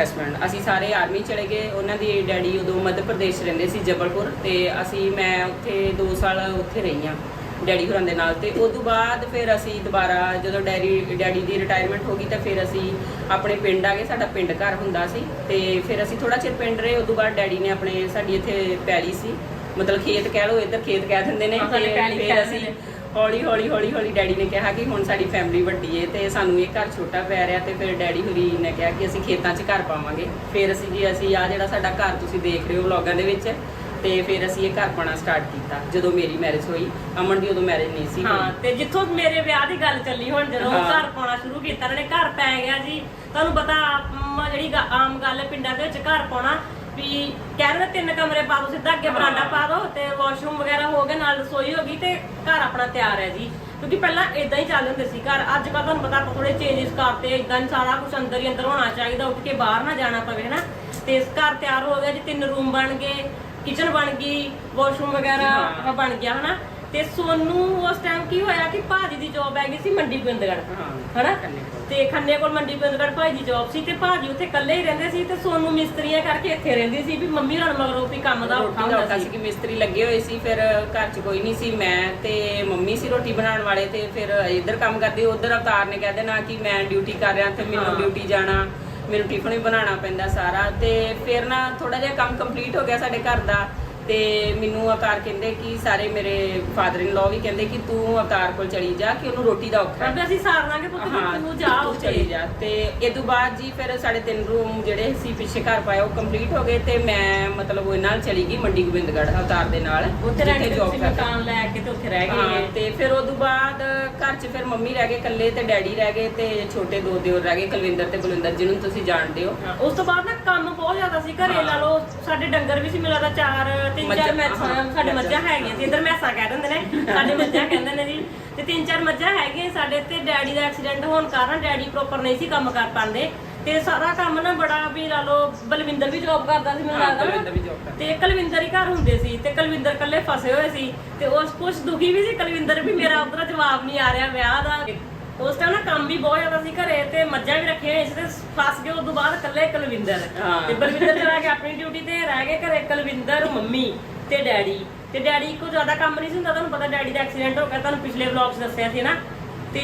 ਹਸਬੰਡ ਅਸੀਂ ਸਾਰੇ ਆਰਮੀ ਚਲੇ ਗਏ। ਉਹਨਾਂ ਦੀ ਡੈਡੀ ਉਦੋਂ ਮੱਧ ਪ੍ਰਦੇਸ਼ ਰਹਿੰਦੇ ਸੀ ਜਬਲਪੁਰ ਤੇ ਅਸੀਂ ਮੈਂ ਉੱਥੇ 2 ਸਾਲ ਉੱਥੇ ਰਹੀ ਹਾਂ। ਡੈਡੀ ਹੋਰਾਂ ਦੇ ਨਾਲ ਤੇ ਉਸ ਤੋਂ ਬਾਅਦ ਫਿਰ ਅਸੀਂ ਦੁਬਾਰਾ ਜਦੋਂ ਡੈਡੀ ਡੈਡੀ ਦੀ ਰਿਟਾਇਰਮੈਂਟ ਹੋ ਗਈ ਤਾਂ ਫਿਰ ਅਸੀਂ ਆਪਣੇ ਪਿੰਡ ਆ ਗਏ ਸਾਡਾ ਪਿੰਡ ਘਰ ਹੁੰਦਾ ਸੀ ਤੇ ਫਿਰ ਅਸੀਂ ਥੋੜਾ ਚਿਰ ਪਿੰਡ ਰਹੇ ਉਸ ਤੋਂ ਬਾਅਦ ਡੈਡੀ ਨੇ ਆਪਣੇ ਸਾਡੀ ਇੱਥੇ ਪੈਲੀ ਸੀ ਮਤਲਬ ਖੇਤ ਕਹਿ ਲਓ ਇੱਧਰ ਖੇਤ ਕਹਿ ਦਿੰਦੇ ਨੇ ਤੇ ਫਿਰ ਅਸੀਂ ਹੌਲੀ ਹੌਲੀ ਹੌਲੀ ਹੌਲੀ ਡੈਡੀ ਨੇ ਕਿਹਾ ਕਿ ਹੁਣ ਸਾਡੀ ਫੈਮਿਲੀ ਵੱਡੀ ਏ ਤੇ ਸਾਨੂੰ ਇਹ ਘਰ ਛੋਟਾ ਪੈ ਰਿਹਾ ਤੇ ਫਿਰ ਡੈਡੀ ਹੋਰੀ ਨੇ ਕਿਹਾ ਕਿ ਅਸੀਂ ਖੇਤਾਂ 'ਚ ਘਰ ਪਾਵਾਂਗੇ। ਫਿਰ ਅਸੀਂ ਜੀ ਅਸੀਂ ਆ ਜਿਹੜਾ ਸਾਡਾ ਘਰ ਤੁਸੀਂ ਦੇਖ ਰਹੇ ਹੋ ਵਲੌਗਾਂ ਦੇ ਵਿੱਚ ਤੇ ਫਿਰ ਅਸੀਂ ਇਹ ਘਰ ਪਾਣਾ ਸਟਾਰਟ ਕੀਤਾ ਜਦੋਂ ਮੇਰੀ ਮੈਰਿਜ ਹੋਈ ਅਮਨ ਦੀ ਉਦੋਂ ਮੈਰਿਜ ਨਹੀਂ ਸੀ ਹਾਂ ਤੇ ਜਿੱਥੋਂ ਮੇਰੇ ਵਿਆਹ ਦੀ ਗੱਲ ਚੱਲੀ ਹੁਣ ਜਦੋਂ ਹਾਂ। ਘਰ ਪਾਉਣਾ ਸ਼ੁਰੂ ਕੀਤਾ ਇਹਨਾਂ ਨੇ ਘਰ ਪੈ ਗਿਆ ਜੀ। ਤੁਹਾਨੂੰ ਪਤਾ ਆਮ ਜਿਹੜੀ ਗ- ਆਮ ਗੱਲ ਹੈ ਪਿੰਡਾਂ ਦੇ ਵਿੱਚ ਘਰ ਪਾਉਣਾ ਵੀ ਕਹਿੰਦੇ ਤਿੰਨ ਕਮਰੇ ਪਾ ਦੋ ਸਿੱਧਾ ਅੱਗੇ ਬਰਾਂਡਾ ਹਾਂ। ਪਾ ਦੋ ਤੇ ਵਾਸ਼ਰੂਮ ਵਗੈਰਾ ਹੋ ਗਿਆ ਨਾਲ ਰਸੋਈ ਹੋ ਗਈ ਤੇ ਘਰ ਆਪਣਾ ਤਿਆਰ ਹੈ ਜੀ। ਕਿਉਂਕਿ ਪਹਿਲਾਂ ਇਦਾਂ ਹੀ ਚੱਲਦੇ ਹੁੰਦੇ ਸੀ ਘਰ। ਅੱਜ ਕੱਲ੍ਹ ਤੁਹਾਨੂੰ ਪਤਾ ਆਪਾਂ ਥੋੜੇ ਚੇਂਜਸ ਕਰਤੇ ਇਦਾਂ ਨਹੀਂ ਸਾਰਾ ਕੁਝ ਅੰਦਰ ਹੀ ਅੰਦਰ ਹੋਣਾ ਚਾਹੀਦਾ ਉੱਠ ਕੇ ਬਾਹਰ ਨਾ ਜਾਣਾ ਪਵੇ ਨਾ ਤੇ ਇਸ ਘਰ ਤਿਆਰ ਹੋ ਗਿਆ ਜੀ ਤਿੰਨ ਰੂਮ ਬਣ ਗਏ ਕਿਚਨ ਬਣ ਗਈ ਵਾਸ਼ਰੂਮ ਵਗੈਰਾ। ਬਣ ਗਿਆ ਹਨਾ ਤੇ ਸੋਨੂੰ ਉਸ ਟਾਈਮ ਕੀ ਹੋਇਆ ਕਿ ਭਾਜੀ ਦੀ ਜੌਬ ਹੈਗੀ ਸੀ ਮੰਡੀ ਗੋਬਿੰਦਗੜ੍ਹ ਹਨਾ। ਤੇ ਖੰਨੇ ਕੋਲ ਮੰਡੀ ਗੋਬਿੰਦਗੜ੍ਹ ਭਾਜੀ ਦੀ ਜੌਬ ਸੀ ਤੇ ਭਾਜੀ ਉੱਥੇ ਇਕੱਲੇ ਹੀ ਰਹਿੰਦੇ ਸੀ ਤੇ ਸੋਨੂੰ ਮਿਸਤਰੀਆਂ ਕਰਕੇ ਇੱਥੇ ਰਹਿੰਦੀ ਸੀ ਵੀ ਮੰਮੀ ਰਣ ਮਗਰੋਂ ਵੀ ਕੰਮ ਦਾ ਔਖਾ ਹੁੰਦਾ ਸੀ ਕਿ ਮਿਸਤਰੀ ਲੱਗੇ ਹੋਏ ਸੀ ਫਿਰ ਘਰ 'ਚ ਕੋਈ ਨਹੀਂ ਸੀ ਮੈਂ ਤੇ ਮੰਮੀ ਸੀ ਰੋਟੀ ਬਣਾਉਣ ਵਾਲੇ ਤੇ ਫਿਰ ਇੱਧਰ ਕੰਮ ਕਰਦੇ ਉਧਰ ਅਵਤਾਰ ਨੇ ਕਹਿ ਦੇਣਾ ਕਿ ਮੈਂ ਡਿਊਟੀ ਕਰ ਰਿਹਾ ਤੇ ਮੈਨੂੰ। ਡਿਊਟੀ ਜਾਣਾ ਮੈਨੂੰ ਟਿਫਨ ਵੀ ਬਣਾਉਣਾ ਪੈਂਦਾ ਸਾਰਾ ਤੇ ਫਿਰ ਨਾ ਥੋੜਾ ਜਿਹਾ ਕੰਮ ਕੰਪਲੀਟ ਹੋ ਗਿਆ ਸਾਡੇ ਘਰ ਦਾ। ਤੇ ਮੈਨੂੰ ਅਵਤਾਰ ਕਹਿੰਦੇ ਕਿ ਸਾਰੇ ਮੇਰੇ ਫਾਦਰ ਇਨ ਲਾਅ ਵੀ ਕਹਿੰਦੇ ਕਿ ਤੂੰ ਅਵਤਾਰ ਕੋਲ ਚਲੀ ਜਾ ਕਿ ਉਹਨੂੰ ਰੋਟੀ ਦਾ ਔਖਾ ਹੈ। ਅਸੀਂ ਸਾਰ ਲਾਂਗੇ ਪੁੱਤ ਵੀ ਤੂੰ ਜਾ ਤੂੰ ਉੱਥੇ। ਚਲੀ ਜਾ। ਤੇ ਇਹ ਤੋਂ ਬਾਅਦ ਜੀ ਫਿਰ ਸਾਡੇ ਤਿੰਨ ਰੂਮ ਜਿਹੜੇ ਸੀ ਪਿੱਛੇ ਘਰ ਪਾਇਆ ਉਹ ਕੰਪਲੀਟ ਹੋ ਗਏ ਤੇ ਮੈਂ ਮਤਲਬ ਉਹ ਨਾਲ ਚਲੀ ਗਈ ਮੰਡੀ ਗੋਬਿੰਦਗੜ੍ਹ ਅਵਤਾਰ ਦੇ ਨਾਲ ਉੱਥੇ ਰਹਿ ਕੇ ਜਿੱਥੇ job ਤੁਸੀਂ ਕਰਦਾ। ਮਕਾਨ ਲੈ ਕੇ ਤੇ ਉੱਥੇ ਰਹਿ ਹਾਂ ਗਏ। ਤੇ ਫਿਰ ਉਦੋਂ ਬਾਅਦ ਘਰ 'ਚ ਫਿਰ ਮੰਮੀ ਰਹਿ ਗਏ ਇਕੱਲੇ ਤੇ ਡੈਡੀ ਰਹਿ ਗਏ ਤੇ ਛੋਟੇ ਦੋ ਦਿਓਰ ਰਹਿ ਗਏ ਕੁਲਵਿੰਦਰ ਤੇ ਬਲਵਿੰਦਰ ਜਿਹਨੂੰ ਤੁਸੀਂ ਜਾਣਦੇ ਹੋ। ਹਾਂ, ਉਸ ਤੋਂ ਬਾਅਦ ਨਾ ਕੰਮ ਬਹੁਤ ਜ਼ਿਆਦਾ ਸੀ ਘਰੇ ਲਾ ਲਓ ਸਾਡੇ ਡੰਗਰ ਵੀ ਸੀ ਮਿਲਾ ਦਾ ਚਾਰ ਤਿੰਨ ਚਾਰ ਮੈਸਾਂ ਸਾਡੇ ਮੱਝਾਂ ਹੈਗੀਆਂ ਸੀ ਇਧਰ ਮੈਸਾਂ ਕਹਿ ਦਿੰਦੇ ਨੇ ਸਾਡੇ ਮੱਝਾਂ ਕਹਿੰਦੇ ਨੇ ਜੀ। ਤੇ ਤਿੰਨ ਚਾਰ ਮੱਝਾਂ ਹੈਗੀਆਂ ਸਾਡੇ ਤੇ ਡੈਡੀ ਦਾ ਐਕਸੀਡੈਂਟ ਹੋਣ ਕਾਰਨ ਡੈਡੀ ਪ੍ਰੋਪਰ ਨਹੀਂ ਸੀ ਕੰਮ ਕਰ ਪਾਉਂਦੇ। ਤੇ ਸਾਰਾ ਕੰਮ ਨਾ ਬੜਾ ਵੀ ਲਾ ਲਓ ਬਲਵਿੰਦਰ ਵੀ ਜੌਬ ਕਰਦਾ ਸੀ ਮੈਨੂੰ ਲੱਗਦਾ। ਤੇ ਕੁਲਵਿੰਦਰ ਹੀ ਘਰ ਹੁੰਦੇ ਸੀ ਤੇ ਕੁਲਵਿੰਦਰ ਇਕੱਲੇ ਫਸੇ ਹੋਏ ਸੀ। ਤੇ ਉਸ ਕੁਛ ਦੁਖੀ ਵੀ ਸੀ ਕੁਲਵਿੰਦਰ ਵੀ ਮੇਰਾ ਉਧਰ ਜਵਾਬ ਨਹੀਂ ਆ ਰਿਹਾ ਵਿਆਹ ਦਾ। ਉਸ ਟਾਈਮ ਨਾ ਕੰਮ ਵੀ ਬਹੁਤ ਜ਼ਿਆਦਾ ਸੀ ਘਰੇ ਤੇ ਮੱਝਾਂ ਵੀ ਰੱਖੀਆਂ ਹੋਈਆਂ ਸੀ ਤੇ ਫਸ ਗਏ ਤੋਂ ਬਾਅਦ ਇਕੱਲੇ ਕੁਲਵਿੰਦਰ। ਹਾਂ। ਤੇ ਬਲਵਿੰਦਰ ਚਲਾ ਗਿਆ ਆਪਣੀ ਡਿਊਟੀ ਤੇ ਰਹਿ ਗਏ ਘਰੇ ਕੁਲਵਿੰਦਰ ਮੰਮੀ ਤੇ ਡੈਡੀ। ਤੇ ਡੈਡੀ ਕੋ ਜ਼ਿਆਦਾ ਕੰਮ ਨਹੀਂ ਸੀ ਹੁੰਦਾ ਤੁਹਾਨੂੰ ਪਤਾ ਡੈਡੀ ਦਾ ਐਕਸੀਡੈਂਟ ਹੋ ਗਿਆ ਤੁਹਾਨੂੰ ਪਿਛਲੇ ਵਲੌਗਸ ਦੱਸਿਆ ਸੀ ਨਾ। ਤੇ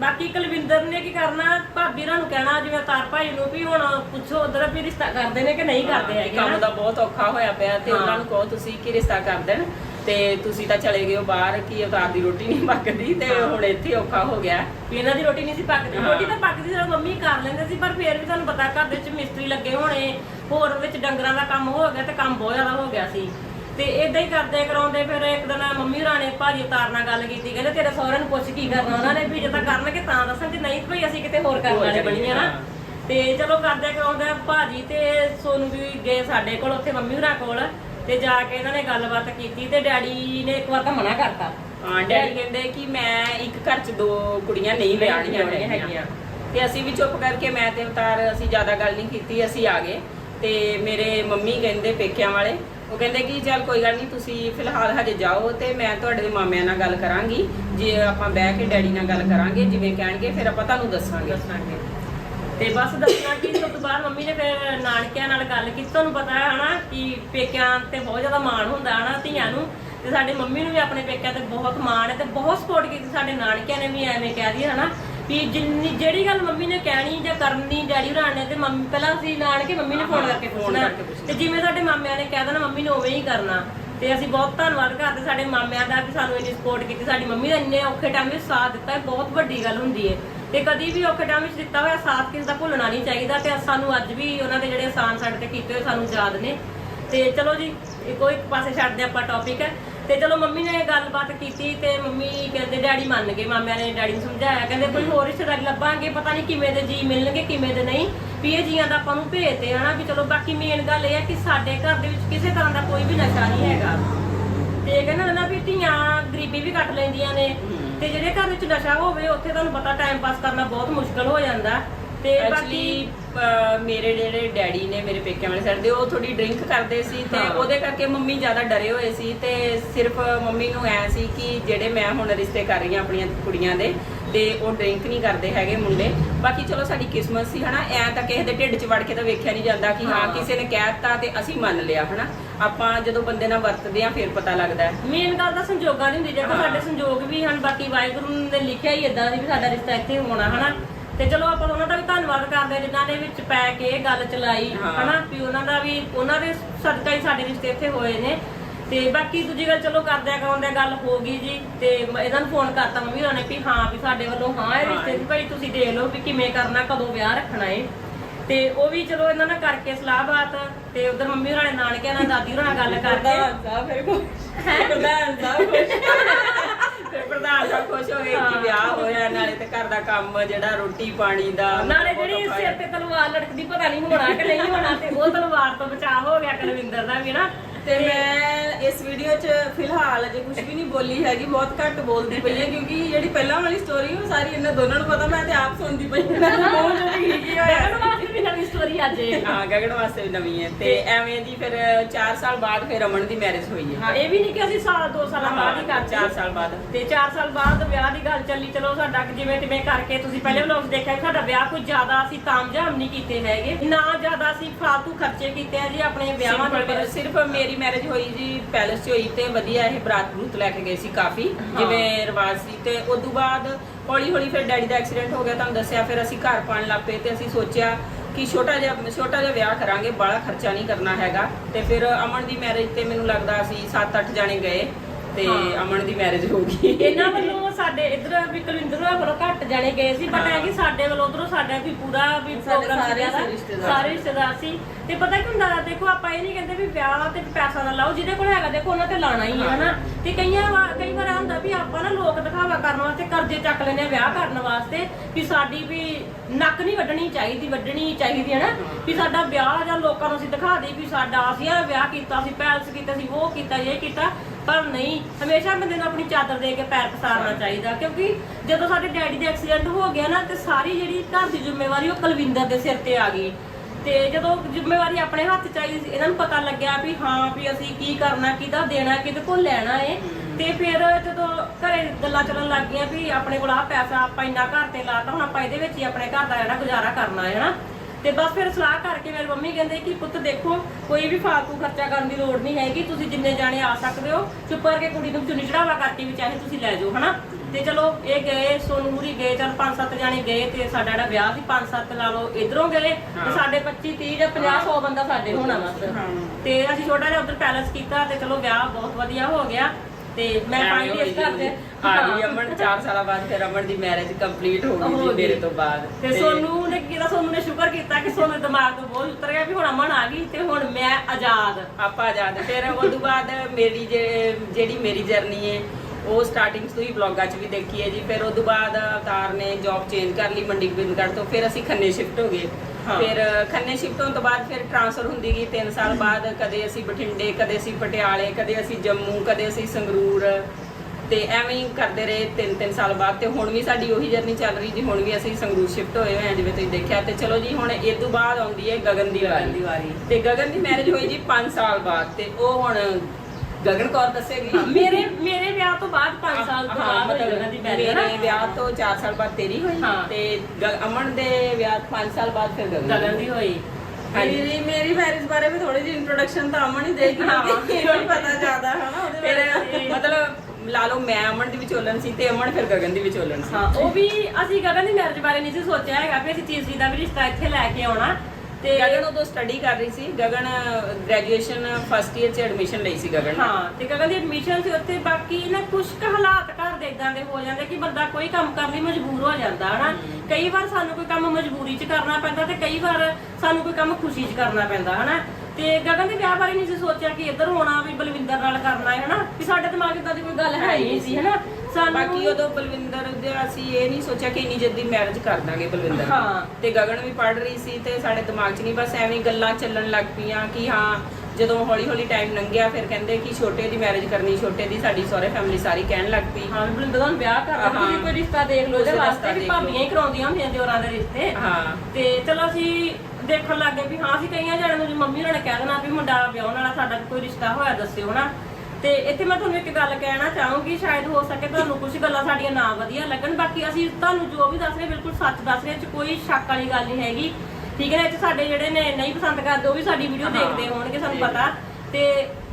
ਬਾਕੀ ਕੁਲਵਿੰਦਰ ਨੇ ਕੀ ਕਰਨਾ ਭਾਬੀ ਨਾਲ ਨੂੰ ਕਹਿਣਾ ਜਿਵੇਂ ਤਾਰ ਭਾਈ ਨੂੰ ਵੀ ਹੁਣ ਪੁੱਛੋ ਉਧਰ ਵੀ ਰਿਸ਼ਤਾ ਕਰਦੇ ਨੇ ਕਿ ਨਹੀਂ ਕਰਦੇ ਹੈਗੇ ਕੰਮ ਨਾ। ਦਾ ਬਹੁਤ ਔਖਾ ਹੋਇਆ ਪਿਆ ਤੇ ਹਾਂ। ਉਹਨਾਂ ਨੂੰ ਕਹੋ ਤੁਸੀਂ ਕੀ ਰਿਸ਼ਤਾ ਕਰ ਦੇਣ। ਤੇ ਤੁਸੀਂ ਤਾਂ ਚਲੇ ਗਏ ਹੋ ਬਾਹਰ ਕੀ ਅਵਤਾਰ ਦੀ ਰੋਟੀ ਨਹੀਂ ਪੱਕਦੀ ਤੇ। ਹੁਣ ਇੱਥੇ ਔਖਾ ਹੋ ਗਿਆ ਵੀ ਇਹਨਾਂ ਦੀ ਰੋਟੀ ਨਹੀਂ ਸੀ ਪੱਕਦੀ ਹਾਂ। ਰੋਟੀ ਤਾਂ ਪੱਕਦੀ ਸੀ ਮੰਮੀ ਕਰ ਲੈਂਦੇ ਸੀ ਪਰ ਫੇਰ ਵੀ ਤੁਹਾਨੂੰ ਪਤਾ ਘਰ ਦੇ ਵਿੱਚ ਮਿਸਤਰੀ ਲੱਗੇ ਹੋਣੇ ਹੋਰ ਵਿੱਚ ਡੰਗਰਾਂ ਦਾ ਕੰਮ ਹੋ ਗਿਆ ਤੇ ਕੰਮ ਬਹੁਤ ਜ਼ਿਆਦਾ ਹੋ ਗਿਆ ਸੀ ਤੇ ਇਦਾਂ ਹੀ ਕਰਦੇ ਕਰਾਉਂਦੇ ਫਿਰ ਇੱਕ ਦਿਨ ਮੰਮੀ ਹੋਰਾਂ ਨੇ ਭਾਜੀ ਉਤਾਰ ਨਾਲ ਗੱਲ ਕੀਤੀ ਕਹਿੰਦੇ ਤੇਰੇ ਸਹੁਰੇ ਨੂੰ ਪੁੱਛ ਕੀ ਕਰਨਾ ਉਹਨਾਂ ਨੇ ਵੀ ਜੇ ਤਾਂ ਕਰਨਗੇ ਤਾਂ ਦੱਸਣ ਜੇ ਨਹੀਂ ਭਈ ਅਸੀਂ ਕਿਤੇ ਹੋਰ ਕਰਨ ਹੋਰ ਵਾਲੇ ਕਰੀਏ, ਬਣੀਏ ਨਾ ਹਾਂ। ਤੇ ਚਲੋ ਕਰਦੇ ਕਰਾਉਂਦੇ ਭਾਜੀ ਤੇ ਸੋਨੂ ਵੀ ਗਏ ਸਾਡੇ ਕੋਲ ਉੱਥੇ ਮੰਮੀ ਹੋਰਾਂ ਕੋਲ ਤੇ ਜਾ ਕੇ ਇਹਨਾਂ ਨੇ ਗੱਲਬਾਤ ਕੀਤੀ ਤੇ ਡੈਡੀ ਨੇ ਇੱਕ ਵਾਰ ਤਾਂ ਮਨਾ ਕਰਤਾ। ਹਾਂ ਡੈਡੀ ਕਹਿੰਦੇ ਕਿ ਮੈਂ ਇੱਕ ਘਰ 'ਚ ਦੋ ਕੁੜੀਆਂ ਨਹੀਂ ਵਿਆਹਣੀਆਂ ਹੈਗੀਆਂ। ਤੇ ਅਸੀਂ ਵੀ ਚੁੱਪ ਕਰਕੇ ਮੈਂ ਤੇ ਅਵਤਾਰ ਅਸੀਂ ਜ਼ਿਆਦਾ ਗੱਲ ਨਹੀਂ ਕੀਤੀ ਅਸੀਂ ਆ ਗਏ। ਤੇ ਮੇਰੇ ਮੰਮੀ ਕਹਿੰਦੇ ਪੇਕਿਆਂ ਵਾਲੇ ਉਹ ਕਹਿੰਦੇ ਕਿ ਚੱਲ ਕੋਈ ਗੱਲ ਨਹੀਂ ਤੁਸੀਂ ਫਿਲਹਾਲ ਹਜੇ ਜਾਓ ਤੇ ਮੈਂ ਤੁਹਾਡੇ ਦੇ ਮਾਮਿਆਂ ਨਾਲ ਗੱਲ ਕਰਾਂਗੀ। ਜੇ ਆਪਾਂ ਬਹਿ ਕੇ ਡੈਡੀ ਨਾਲ ਗੱਲ ਕਰਾਂਗੇ ਜਿਵੇਂ ਕਹਿਣਗੇ ਫਿਰ ਆਪਾਂ ਤੁਹਾਨੂੰ ਦੱਸਾਂਗੇ। ਦੱਸਾਂਗੇ। ਤੇ ਬਸ ਦੱਸਣਾ ਕਿ ਉਸ ਤੋਂ ਬਾਅਦ ਮੰਮੀ ਨੇ ਫਿਰ ਨਾਨਕਿਆਂ ਨਾਲ ਗੱਲ ਕੀਤੀ। ਤੁਹਾਨੂੰ ਪਤਾ ਹੈ ਹਨਾ ਕਿ ਪੇਕਿਆਂ ਤੇ ਬਹੁਤ ਜ਼ਿਆਦਾ ਮਾਣ ਹੁੰਦਾ ਹਨਾ ਧੀਆਂ ਨੂੰ। ਤੇ ਸਾਡੇ ਮੰਮੀ ਨੂੰ ਵੀ ਆਪਣੇ ਪੇਕਿਆਂ ਤੇ ਬਹੁਤ ਮਾਣ ਹੈ ਤੇ ਬਹੁਤ ਸਪੋਰਟ ਕੀਤੀ ਸਾਡੇ ਨਾਨਕਿਆਂ ਨੇ ਵੀ ਐਵੇਂ ਕਹਿ ਦਈਏ ਹਨਾ ਵੀ ਜਿੰਨੀ ਜਿਹੜੀ ਗੱਲ ਮੰਮੀ ਨੇ ਕਹਿਣੀ ਜਾਂ ਕਰਨੀ ਡੈਡੀ ਹੋਰਾਂ ਨੇ ਤੇ ਮੰਮੀ ਪਹਿਲਾਂ ਅਸੀਂ ਨਾਨਕੇ ਮੰਮੀ ਨੇ ਫੋਨ ਕਰਕੇ ਪੁੱਛਣਾ। ਤੇ ਜਿਵੇਂ ਸਾਡੇ ਮਾਮਿਆਂ ਨੇ ਕਹਿ ਦੇਣਾ ਮੰਮੀ ਨੇ ਉਵੇਂ ਹੀ ਕਰਨਾ। ਤੇ ਅਸੀਂ ਬਹੁਤ ਧੰਨਵਾਦ ਕਰਦੇ ਸਾਡੇ ਮਾਮਿਆਂ ਦਾ ਕਿ ਸਾਨੂੰ ਇੰਨੀ ਸਪੋਰਟ ਕੀਤੀ। ਸਾਡੀ ਮੰਮੀ ਦਾ ਇੰਨੇ ਔਖੇ ਟਾਈਮ ਵਿੱਚ ਸਾਥ ਦਿੱਤਾ ਬਹੁਤ ਵੱਡੀ ਗੱਲ ਹੁੰਦੀ ਹੈ। ਤੇ ਕਦੀ ਵੀ ਔਖੇ ਟਾਈਮ ਵਿੱਚ ਦਿੱਤਾ ਹੋਇਆ ਸਾਥ ਕਿਸੇ ਦਾ ਭੁੱਲਣਾ ਨਹੀਂ ਚਾਹੀਦਾ ਤੇ ਸਾਨੂੰ ਅੱਜ ਵੀ ਉਹਨਾਂ ਦੇ ਜਿਹੜੇ ਆਸਾਨ ਸਾਡੇ ਤੇ ਕੀਤੇ ਹੋਏ ਸਾਨੂੰ ਯਾਦ ਨੇ। ਤੇ ਚਲੋ ਜੀ ਕੋਈ ਇੱਕ ਪਾਸੇ ਛੱਡਦੇ ਆਪਾਂ ਟੌਪਿਕ ਤੇ ਚਲੋ ਮੰਮੀ ਨੇ ਗੱਲਬਾਤ ਕੀਤੀ ਤੇ ਮੰਮੀ ਕਹਿੰਦੇ ਡੈਡੀ ਮੰਨ ਗਏ, ਮਾਮਿਆਂ ਨੇ ਡੈਡੀ ਨੂੰ ਸਮਝਾਇਆ। ਕਹਿੰਦੇ ਕੋਈ ਹੋਰ ਰਿਸ਼ਤੇਦਾਰ ਲੱਭਾਂਗੇ, ਪਤਾ ਨਹੀਂ ਕਿਵੇਂ ਦੇ ਜੀ ਮਿਲਣਗੇ, ਕਿਵੇਂ ਦੇ ਨਹੀਂ। ਵੀ ਇਹ ਜੀਆਂ ਦਾ ਆਪਾਂ ਨੂੰ ਭੇਜਦੇ ਹਨਾ, ਵੀ ਚਲੋ ਬਾਕੀ ਮੇਨ ਗੱਲ ਇਹ ਹੈ ਕਿ ਸਾਡੇ ਘਰ ਦੇ ਵਿੱਚ ਕਿਸੇ ਤਰ੍ਹਾਂ ਦਾ ਕੋਈ ਵੀ ਨਸ਼ਾ ਨਹੀਂ ਹੈਗਾ। ਤੇ ਕਹਿੰਦੇ ਨਾ ਵੀ ਧੀਆਂ ਗਰੀਬੀ ਵੀ ਕੱਟ ਲੈਂਦੀਆਂ ਨੇ। ਤੇ ਜਿਹੜੇ ਘਰ ਵਿੱਚ ਨਸ਼ਾ ਹੋਵੇ ਉੱਥੇ ਤੁਹਾਨੂੰ ਪਤਾ ਟਾਈਮ ਪਾਸ ਕਰਨਾ ਬਹੁਤ ਮੁਸ਼ਕਲ ਹੋ ਜਾਂਦਾ ਤੇ ਬਾਕੀ ਐਕਚੁਅਲੀ ਮੇਰੇ ਜਿਹੜੇ ਡੈਡੀ ਨੇ ਮੇਰੇ ਪੇਕਿਆਂ ਵਾਲੇ ਸਾਈਡ ਦੇ ਉਹ ਥੋੜੀ ਡਰਿੰਕ ਕਰਦੇ ਸੀ ਤੇ ਹਾਂ। ਉਹਦੇ ਕਰਕੇ ਮੰਮੀ ਜ਼ਿਆਦਾ ਡਰੇ ਹੋਏ ਸੀ ਤੇ ਸਿਰਫ ਮੰਮੀ ਨੂੰ ਐ ਸੀ ਕਿ ਜਿਹੜੇ ਮੈਂ ਹੁਣ ਰਿਸ਼ਤੇ ਕਰ ਰਹੀ ਹਾਂ ਆਪਣੀਆਂ ਕੁੜੀਆਂ ਦੇ ਤੇ ਉਹ ਡਰਿੰਕ ਨਹੀਂ ਕਰਦੇ ਹੈਗੇ ਮੁੰਡੇ ਬਾਕੀ ਚਲੋ ਸਾਡੀ ਕਿਸਮਤ ਸੀ ਹਨਾ ਐ ਤਾਂ ਕਿਸੇ ਦੇ ਢਿੱਡ 'ਚ ਵੜ ਕੇ ਤਾਂ ਵੇਖਿਆ ਨਹੀਂ ਜਾਂਦਾ ਕਿ ਹਾਂ। ਕਿਸੇ ਨੇ ਕਹਿ ਦਿੱਤਾ ਤੇ ਅਸੀਂ ਮੰਨ ਲਿਆ ਹਨਾ ਆਪਾਂ ਜਦੋਂ ਬੰਦੇ ਨਾਲ ਵਰਤਦੇ ਆ ਫਿਰ ਪਤਾ ਲੱਗਦਾ ਹੈ ਮੇਨ ਗੱਲ ਤਾਂ ਸੰਜੋਗਾਂ ਦੀ ਹੁੰਦੀ ਜੇ ਤਾਂ ਹਾਂ। ਸਾਡੇ ਸੰਜੋਗ ਵੀ ਹਨ ਬਾਕੀ ਵਾਹਿਗੁਰੂ ਨੇ ਲਿਖਿਆ ਹੀ ਇਦਾਂ ਦੀ ਵੀ ਸਾਡਾ ਰਿਸ਼ਤਾ ਇੱਥੇ ਹੋਣਾ ਹਨਾ ਤੇ ਚਲੋ ਆਪਾਂ ਉਹਨਾਂ ਦਾ ਵੀ ਧੰਨਵਾਦ ਕਰਦੇ ਹਾਂ ਜਿਨ੍ਹਾਂ ਨੇ ਵਿੱਚ ਪੈ ਕੇ ਇਹ ਗੱਲ ਚਲਾਈ ਹਾਂ। ਹਨਾ ਵੀ ਉਹਨਾਂ ਦਾ ਵੀ ਉਹਨਾਂ ਦੇ ਸਦਕਾ ਹੀ ਸਾਡੇ ਰਿਸ਼ਤੇ ਇੱਥੇ ਹੋਏ ਨੇ ਤੇ ਬਾਕੀ ਦੂਜੀ ਗੱਲ ਚਲੋ ਕਰਦਿਆਂ ਕਰਾਉਂਦਿਆਂ ਗੱਲ ਹੋ ਗਈ ਜੀ ਤੇ ਮ- ਇਹਨਾਂ ਨੂੰ ਫੋਨ ਕਰਤਾ ਮੰਮੀ ਹੋਰਾਂ ਨੇ ਵੀ ਹਾਂ ਵੀ ਸਾਡੇ ਵੱਲੋਂ ਹਾਂ ਇਹ ਰਿਸ਼ਤੇ ਦੀ ਭਾਈ ਤੁਸੀਂ ਦੇਖ ਲਓ ਵੀ ਕਿਵੇਂ ਕਰਨਾ ਕਦੋਂ ਵਿਆਹ ਰੱਖਣਾ ਏ। ਤੇ ਉਹ ਵੀ ਚਲੋ ਇਹਨਾਂ ਨਾਲ ਕਰਕੇ ਸਲਾਹਬਾਤ ਤੇ ਉਧਰ ਮੰਮੀ ਹੋਰਾਂ ਨੇ ਨਾਨਕਿਆਂ ਨਾਲ ਦਾਦੀ ਹੋਰਾਂ ਨਾਲ ਗੱਲ ਕਰਕੇ। ਪ੍ਰਧਾਨ ਸਾਹਿਬ ਕੋ ਪ੍ਰਧਾਨ ਸਾਹਿਬ ਖੁਸ਼। <laughs> ਫਿਰ ਪ੍ਰਧਾਨ ਸਾਹਿਬ ਖੁਸ਼ ਹੋ ਗਏ ਕਿ ਵਿਆਹ ਹੋਇਆ ਨਾਲੇ ਤੇ ਘਰ ਦਾ ਕੰਮ ਜਿਹੜਾ ਰੋਟੀ ਪਾਣੀ ਦਾ ਨਾਲੇ ਜਿਹੜੀ ਸਿਰ ਤੇ ਤਲਵਾਰ ਲਟਕਦੀ ਪਤਾ ਨਹੀਂ ਹੋਣਾ ਕਿ ਨਹੀਂ ਹੋਣਾ ਤੇ ਉਹ ਤਲਵਾਰ ਤੋਂ ਬਚਾਅ ਹੋ ਗਿਆ ਕੁਲਵਿੰਦਰ ਦਾ ਵੀ ਨਾ। ਤੇ ਮੈਂ ਇਸ ਵੀਡੀਓ 'ਚ ਫਿਲਹਾਲ ਅਜੇ ਕੁਝ ਵੀ ਨਹੀਂ ਬੋਲੀ ਹੈਗੀ, ਬਹੁਤ ਘੱਟ ਬੋਲਦੀ ਪਈ ਹਾਂ, ਕਿਉਂਕਿ ਜਿਹੜੀ ਪਹਿਲਾਂ ਵਾਲੀ ਸਟੋਰੀ ਉਹ ਸਾਰੀ ਇਹਨਾਂ ਦੋਨਾਂ ਨੂੰ ਪਤਾ, ਮੈਂ ਤੇ ਆਪ ਸੁਣਦੀ ਪਈ ਹਾਂ। ਮੂੰਹ ਜੋ ਕੀ ਹੋਇਆ ਵੀ ਨਵੀਂ ਸਟੋਰੀ ਅੱਜ ਇਹ। ਹਾਂ ਗਗਨ ਵਾਸਤੇ ਵੀ ਨਵੀਂ ਹੈ ਤੇ ਐਵੇਂ ਦੀ ਫਿਰ 4 ਸਾਲ ਬਾਅਦ ਫਿਰ ਅਮਨ ਦੀ ਮੈਰਿਜ ਹੋਈ ਹੈ। ਹਾਂ ਇਹ ਵੀ ਨਹੀਂ ਕਿ ਅਸੀਂ ਸਾਲ ਦੋ ਸਾਲਾਂ ਬਾਅਦ ਹੀ ਕਰ 4 ਸਾਲ ਬਾਅਦ। ਤੇ 4 ਸਾਲ ਬਾਅਦ ਵਿਆਹ ਦੀ ਗੱਲ ਚੱਲੀ ਚਲੋ ਸਾਡਾ ਜਿਵੇਂ ਕਿਵੇਂ ਕਰਕੇ ਤੁਸੀਂ ਪਹਿਲੇ ਵਲੋਗ ਦੇਖਿਆ ਸਾਡਾ ਵਿਆਹ ਕੋਈ ਜ਼ਿਆਦਾ ਅਸੀਂ ਤਾਮਝਾਮ ਨਹੀਂ ਕੀਤੇ ਹੈਗੇ। ਨਾ ਜ਼ਿਆਦਾ ਅਸੀਂ ਫਾਲਤੂ ਖਰਚੇ ਕੀਤੇ ਆ ਜੀ ਆਪਣੇ ਵਿਆਹਾਂ ਦੇ ਉੱਪਰ। ਸਿਰਫ ਮੇਰੀ ਮੈਰਿਜ ਹੋਈ ਜੀ ਪੈਲਸ 'ਚ ਹੋਈ ਤੇ ਵਧੀਆ ਇਹ ਬਰਾਤ ਬਰੂਤ ਲੈ ਕੇ ਗਏ ਸੀ ਕਾਫੀ। ਜਿਵੇਂ ਰਿਵਾਜ ਸੀ ਤੇ ਉਸ ਤੋਂ ਬਾਅਦ ਹੌਲੀ ਹੌਲੀ ਫਿਰ ਡੈਡੀ ਦਾ ਐਕਸੀਡੈਂਟ ਹੋ ਗਿਆ, ਤੁਹਾਨੂੰ ਦੱਸਿਆ, ਫਿਰ ਅਸੀਂ ਘਰ ਪਾਣ ਲੱਗ ਪਏ ਤੇ ਅਸੀਂ ਸੋਚਿਆ ਕਿ ਛੋਟਾ ਜਿਹਾ ਛੋਟਾ ਜਿਹਾ ਵਿਆਹ ਕਰਾਂਗੇ ਬੜਾ ਖਰਚਾ ਨਹੀਂ ਕਰਨਾ ਹੈਗਾ ਤੇ ਫਿਰ ਅਮਨ ਦੀ ਮੈਰਿਜ ਤੇ ਮੈਨੂੰ ਲੱਗਦਾ ਅਸੀਂ 7-8 ਜਾਣੇ ਗਏ। ਤੇ। ਅਮਨ ਦੀ ਮੈਰਿਜ ਹੋ ਗਈ। ਇਹਨਾਂ ਵੱਲੋਂ ਸਾਡੇ ਇਧਰ ਵੀ ਕੁਲਿੰਦਰ ਹੋਰਾਂ ਵੱਲੋਂ ਘੱਟ ਜਾਣੇ ਗਏ ਸੀ ਬਟ ਹਾਂ। ਇਹ ਕਿ ਸਾਡੇ ਵੱਲੋਂ ਉਧਰੋਂ ਸਾਡਾ ਵੀ ਪੂਰਾ ਵੀ ਪ੍ਰੋਗਰਾਮ ਸੀਗਾ ਸਾਰੇ ਰਿਸ਼ਤੇਦਾਰ ਸੀ। ਤੇ ਪਤਾ ਕੀ ਹੁੰਦਾ ਦੇਖੋ ਆਪਾਂ ਇਹ ਨਹੀਂ ਕਹਿੰਦੇ ਵੀ ਵਿਆਹ ਤੇ ਪੈਸਾ ਨਾ ਲਾਓ ਜਿਹਦੇ ਕੋਲ ਹੈਗਾ ਦੇਖੋ ਉਹਨਾਂ ਤੇ ਲਾਣਾ ਹੀ ਹੈ ਹਨਾ। ਤੇ ਕਈਆਂ ਕਈ ਵਾਰ ਹੁੰਦਾ ਵੀ ਆਪਾਂ ਨਾ ਲੋਕ ਦਿਖਾਵਾ ਕਰਨ ਵਾਸਤੇ ਕਰਜ਼ੇ ਚੱਕ ਆ ਵਿਆਹ ਕਰਨ ਵਾਸਤੇ ਵੀ ਸਾਡੀ ਵੀ ਨੱਕ ਨਹੀਂ ਵੱਢਣੀ ਚਾਹੀਦੀ ਵੱਢਣੀ ਚਾਹੀਦੀ ਹੈ ਨਾ ਵੀ ਸਾਡਾ ਵਿਆਹ ਜਾਂ ਲੋਕਾਂ ਨੂੰ ਅਸੀਂ ਦਿਖਾ ਦੇ ਵੀ ਸਾਡਾ ਅਸੀਂ ਵਿਆਹ ਕੀਤਾ ਸੀ ਪੈਲਸ ਕੀਤਾ ਸੀ ਉਹ ਕੀਤਾ ਇਹ ਕੀਤਾ। ਪਰ ਨਹੀਂ ਹਮੇਸ਼ਾ ਬੰਦੇ ਨੂੰ ਆਪਣੀ ਚਾਦਰ ਦੇ ਕੇ ਪੈਰ ਪਸਾਰਨਾ ਚਾਹੀਦਾ ਕਿਉਂਕਿ ਜਦੋਂ ਸਾਡੇ ਡੈਡੀ ਦੇ ਐਕਸੀਡੈਂਟ ਹੋ ਗਿਆ ਨਾ ਤੇ ਸਾਰੀ ਜਿਹੜੀ ਘਰ ਦੀ ਜ਼ਿੰਮੇਵਾਰੀ ਉਹ ਕੁਲਵਿੰਦਰ ਦੇ ਸਿਰ ਤੇ ਆ ਗਈ। ਤੇ ਜਦੋਂ ਜ਼ਿੰਮੇਵਾਰੀ ਆਪਣੇ ਹੱਥ ਚ ਆਈ ਇਹਨਾਂ ਨੂੰ ਪਤਾ ਲੱਗਿਆ ਵੀ ਹਾਂ ਵੀ ਅਸੀਂ ਕੀ ਕਰਨਾ ਕਿਹਦਾ ਦੇਣਾ ਕਿਹਦੇ ਕੋਲ ਲੈਣਾ ਏ। ਤੇ ਫਿਰ ਜਦੋਂ ਘਰੇ ਗੱਲਾਂ ਚੱਲਣ ਲੱਗ ਗਈਆਂ ਵੀ ਆਪਣੇ ਕੋਲ ਆ ਪੈਸਾ ਆਪਾਂ ਇੰਨਾ ਘਰ ਤੇ ਲਾਤਾ ਹੁਣ ਆਪਾਂ ਇਹਦੇ ਵਿੱਚ ਹੀ ਆਪਣੇ ਘਰ ਦਾ ਜਿਹੜਾ ਗੁਜ਼ਾਰਾ ਕਰਨਾ ਹੈ ਨਾ ਤੇ ਬਸ ਫਿਰ ਸਲਾਹ ਕਰਕੇ ਮੇਰੀ ਮੰਮੀ ਕਹਿੰਦੇ ਕਿ ਪੁੱਤ ਦੇਖੋ ਕੋਈ ਵੀ ਫਾਲਤੂ ਖਰਚਾ ਕਰਨ ਦੀ ਲੋੜ ਨਹੀਂ ਹੈਗੀ ਤੁਸੀਂ ਜਿੰਨੇ ਜਾਣੇ ਆ ਸਕਦੇ ਹੋ ਚੁੱਪ ਕਰਕੇ ਕੁੜੀ ਨੂੰ ਚੁੰਨੀ ਚੜਾਵਾ ਕਰਕੇ ਵੀ ਚਾਹੇ ਤੁਸੀਂ ਲੈ ਜਾਓ ਹਨਾ? ਤੇ ਚਲੋ ਇਹ ਗਏ ਸੋਨੂਰੀ ਗਏ ਚਲ ਪੰਜ ਸੱਤ ਜਾਣੇ ਗਏ ਤੇ ਸਾਡਾ ਜਿਹੜਾ ਵਿਆਹ ਸੀ ਪੰਜ ਸੱਤ ਲਾ ਲਓ ਇਧਰੋਂ ਗਏ ਤੇ ਸਾਡੇ 25 30 ਜਾਂ 50 100 ਬੰਦਾ ਸਾਡੇ ਹੋਣਾ ਬਸ। ਤੇ ਅਸੀਂ ਛੋਟਾ ਜਿਹਾ ਉਧਰ ਪੈਲਸ ਕੀਤਾ ਤੇ ਚਲੋ ਵਿਆਹ ਬਹੁਤ ਵਧੀਆ ਹੋ ਗਿਆ। ਤੇ ਮੈਂ ਫਾਈਨਲੀ ਇਸ ਘਰ ਤੇ ਆ ਗਈ ਅਮਨ 4 ਸਾਲਾਂ ਬਾਅਦ ਫਿਰ ਅਮਨ ਦੀ ਮੈਰਿਜ ਕੰਪਲੀਟ ਹੋ ਗਈ ਜੀ। ਮੇਰੇ ਤੋਂ ਬਾਅਦ। ਤੇ ਸੋਨੂ ਨੇ ਕਿਹਾ ਸੋਨੂ ਨੇ ਸ਼ੁਕਰ ਕੀਤਾ ਕਿ ਸੋਨੂ ਦੇ ਦਿਮਾਗ ਤੋਂ ਬੋਝ ਉਤਰ ਗਿਆ ਵੀ ਹੁਣ ਅਮਨ ਆ ਗਈ ਤੇ ਹੁਣ ਮੈਂ ਆਜ਼ਾਦ। ਆਪਾਂ ਆਜ਼ਾਦ। ਫਿਰ ਉਸ ਤੋਂ ਬਾਅਦ ਮੇਰੀ ਜਿਹੜੀ ਮੇਰੀ ਜਰਨੀ ਹੈ ਉਹ ਸਟਾਰਟਿੰਗ ਤੋਂ ਹੀ ਵਲੌਗਾਂ 'ਚ ਵੀ ਦੇਖੀ ਹੈ ਜੀ। ਫਿਰ ਉਸ ਤੋਂ ਬਾਅਦ ਅਵਤਾਰ ਨੇ ਜੌਬ ਚੇਂਜ ਕਰ ਲਈ ਮੰਡੀ ਗੋਬਿੰਦਗੜ੍ਹ ਤੋਂ ਫਿਰ ਅਸੀਂ ਖੰਨੇ ਸ਼ਿਫਟ ਹੋ ਗਏ। ਫਿਰ ਖੰਨੇ ਸ਼ਿਫਟ ਹੋਣ ਤੋਂ ਬਾਅਦ ਫਿਰ ਟ੍ਰਾਂਸਫਰ ਹੁੰਦੀ ਗਈ 3 ਸਾਲ ਬਾਅਦ ਕਦੇ ਅਸੀਂ ਬਠਿੰਡੇ ਕਦੇ ਅਸੀਂ ਪਟਿਆਲੇ ਕਦੇ ਅਸੀਂ ਜੰਮੂ ਕਦੇ ਅਸੀਂ ਸੰਗਰੂਰ। ਤੇ ਐਵੇਂ ਹੀ ਕਰਦੇ ਰਹੇ 3-3 ਸਾਲ ਬਾਅਦ। ਤੇ ਹੁਣ ਵੀ ਸਾਡੀ ਉਹੀ ਜਰਨੀ ਚੱਲ ਰਹੀ ਜੀ। ਹੁਣ ਵੀ ਅਸੀਂ ਸੰਗਰੂਰ ਸ਼ਿਫਟ ਹੋਏ ਹੋਏ ਹਾਂ ਜਿਵੇਂ ਤੁਸੀਂ ਦੇਖਿਆ। ਤੇ ਚਲੋ ਜੀ ਹੁਣ ਇਹ ਤੋਂ ਬਾਅਦ ਆਉਂਦੀ ਹੈ ਗਗਨ ਦੀ ਵਾਰੀ। ਤੇ ਗਗਨ ਦੀ ਮੈਰਿਜ ਹੋਈ ਜੀ 5 ਸਾਲ ਬਾਅਦ। ਤੇ ਉਹ ਹੁਣ ਗਗਨ ਕੌਰ ਦੱਸੇਗੀ ਮੇਰੇ ਮੇਰੇ ਵਿਆਹ ਤੋਂ ਬਾਅਦ 5 ਸਾਲ ਤੋਂ ਹਾਂ, ਬਾਅਦ ਮਤਲਬ ਉਹਨਾਂ ਦੀ ਮੈਰਿਜ ਮੇਰੇ ਵਿਆਹ ਤੋਂ 4 ਸਾਲ ਬਾਅਦ ਤੇਰੀ ਹੋਈ ਹਾਂ। ਤੇ ਗ- ਅਮਨ ਦੇ ਵਿਆਹ 5 ਸਾਲ ਬਾਅਦ ਫਿਰ ਗਗਨ ਗਗਨ ਦੀ ਹੋਈ ਹਾਂਜੀ। ਮੇਰੀ ਮੇਰੀ ਮੈਰਿਜ ਬਾਰੇ ਵੀ ਥੋੜੀ ਜਿਹੀ ਇੰਟਰੋਡਕਸ਼ਨ ਤਾਂ ਅਮਨ ਹੀ ਦੇਗੀ ਹਾਂ। ਪਤਾ ਜ਼ਿਆਦਾ ਹੈ ਨਾ ਉਹਦੇ ਫਿਰ ਬਾਰੇ ਮਤਲਬ ਲਾ ਲਓ ਮੈਂ ਅਮਨ ਦੀ ਵਿਚੋਲਨ ਸੀ ਤੇ ਅਮਨ ਫਿਰ ਗਗਨ ਦੀ ਵਿਚੋਲਨ ਸੀ ਹਾਂ ਉਹ ਵੀ ਅਸੀਂ ਗਗਨ ਦੀ ਮੈਰਿਜ ਬਾਰੇ ਨਹੀਂ ਸੀ ਸੋਚਿਆ ਹੈਗਾ ਕਿ ਅਸੀਂ ਤੀਸਰੀ ਦਾ ਵੀ ਰਿਸ਼ਤਾ ਇੱਥੇ ਲੈ ਕੇ ਆਉਣਾ ਤੇ ਗਗਨ ਉਦੋਂ ਸਟੱਡੀ ਕਰ ਰਹੀ ਸੀ। ਗਗਨ ਗ੍ਰੈਜੂਏਸ਼ਨ ਫਸਟ ਇਅਰ ਚ ਐਡਮਿਸ਼ਨ ਲਈ ਸੀ ਗਗਨ। ਨੇ। ਹਾਂ ਤੇ ਗਗਨ ਦੀ ਐਡਮਿਸ਼ਨ ਸੀ ਉੱਥੇ ਬਾਕੀ ਨਾ ਕੁਝ ਕੁ ਹਾਲਾਤ ਘਰ ਦੇ ਇਦਾਂ ਦੇ ਹੋ ਜਾਂਦੇ ਕਿ ਬੰਦਾ ਕੋਈ ਕੰਮ ਕਰਨ ਲਈ ਮਜਬੂਰ ਹੋ ਜਾਂਦਾ ਹਨਾ? ਕਈ ਵਾਰ ਸਾਨੂੰ ਕੋਈ ਕੰਮ ਮਜਬੂਰੀ 'ਚ ਕਰਨਾ ਪੈਂਦਾ ਤੇ ਕਈ ਵਾਰ ਸਾਨੂੰ ਕੋਈ ਕੰਮ ਖੁਸ਼ੀ 'ਚ ਕਰਨਾ ਪੈਂਦਾ ਹਨਾ? ਤੇ ਗਗਨ ਦੇ ਵਿਆਹ ਬਾਰੇ ਨਹੀਂ ਸੀ ਸੋਚਿਆ ਕਿ ਇੱਧਰ ਹੋਣਾ ਵੀ ਬਲਵਿੰਦਰ ਨਾਲ ਕਰਨਾ ਹੈ ਹਨਾ ਕਿ ਸਾਡੇ ਦਿਮਾਗ 'ਚ ਇਦਾਂ ਦੀ ਕੋਈ ਗੱਲ ਹੈ ਹੀ ਨਹੀਂ ਸੀ ਹਨਾ ਸਾਨੂੰ ਬਾਕੀ ਉਦੋਂ ਬਲਵਿੰਦਰ ਦੇ ਅਸੀਂ ਇਹ ਨਹੀਂ ਸੋਚਿਆ ਕਿ ਇੰਨੀ ਜਲਦੀ ਮੈਰਿਜ ਕਰ ਦਾਂਗੇ ਬਲਵਿੰਦਰ ਹਾਂ। ਤੇ ਗਗਨ ਵੀ ਪੜ ਰਹੀ ਸੀ ਤੇ ਸਾਡੇ ਦਿਮਾਗ 'ਚ ਨਹੀਂ ਬਸ ਐਵੇਂ ਗੱਲਾਂ ਚੱਲਣ ਲੱਗ ਪਈਆਂ ਕਿ ਹਾਂ ਜਦੋਂ ਹੌਲੀ ਹੌਲੀ ਟਾਈਮ ਲੰਘਿਆ ਫਿਰ ਕਹਿੰਦੇ ਕਿ ਛੋਟੇ ਦੀ ਮੈਰਿਜ ਕਰਨੀ ਛੋਟੇ ਦੀ ਸਾਡੀ ਸਹੁਰੇ ਫੈਮਿਲੀ ਸਾਰੀ ਕਹਿਣ ਲੱਗ ਪਈ ਹਾਂ ਵੀ ਬਲਵਿੰਦਰ ਨੂੰ ਵਿਆਹ ਹਾਂ। ਤੁਸੀਂ ਕੋਈ ਰਿਸ਼ਤਾ ਦੇਖ ਲਓ ਇਹਦੇ ਕੋਈ ਵਾਸਤੇ ਵੀ। ਭਾਬੀਆਂ ਹੀ ਕਰਾਉਂਦੀਆਂ ਹੁੰਦੀਆਂ ਦਿਓਰਾਂ ਦੇ ਰਿਸ਼ਤੇ ਹਾਂ ਤੇ ਚਲੋ ਅਸੀਂ ਦੇਖਣ ਲੱਗ ਗਏ ਵੀ ਹਾਂ ਅਸੀਂ ਕਈਆਂ ਜਣਿਆਂ ਨੂੰ ਜੀ ਮੰਮੀ ਹੋਣਾ ਨੇ ਕਹਿ ਦੇਣਾ ਵੀ ਮੁੰਡਾ ਵਿਆਹਣ ਵਾਲਾ ਸਾਡਾ ਕੋਈ ਰਿਸ਼ਤਾ ਹੋਇਆ ਦੱਸਿਓ ਨਾ ਤੇ ਇੱਥੇ ਮੈਂ ਤੁਹਾਨੂੰ ਇੱਕ ਗੱਲ ਕਹਿਣਾ ਚਾਹੂੰਗੀ ਸ਼ਾਇਦ ਹੋ ਸਕੇ ਤੁਹਾਨੂੰ ਕੁਝ ਗੱਲਾਂ ਸਾਡੀਆਂ ਨਾ ਵਧੀਆ ਲੱਗਣ। ਬਾਕੀ ਅਸੀਂ ਤੁਹਾਨੂੰ ਜੋ ਵੀ ਦੱਸ ਰਹੇ ਬਿਲਕੁਲ ਸੱਚ ਦੱਸ ਰਹੇ 'ਚ ਕੋਈ ਸ਼ੱਕ ਵਾਲੀ ਗੱਲ ਨਹੀਂ ਹੈਗੀ। ਠੀਕ ਹੈ ਨਾ ਇਹ 'ਚ ਸਾਡੇ ਜਿਹੜੇ ਨੇ ਨਹੀਂ ਪਸੰਦ ਕਰਦੇ ਉਹ ਵੀ ਸਾਡੀ ਵੀਡੀਓ। ਦੇਖਦੇ ਹੋਣਗੇ ਸਾਨੂੰ ਪਤਾ। ਤੇ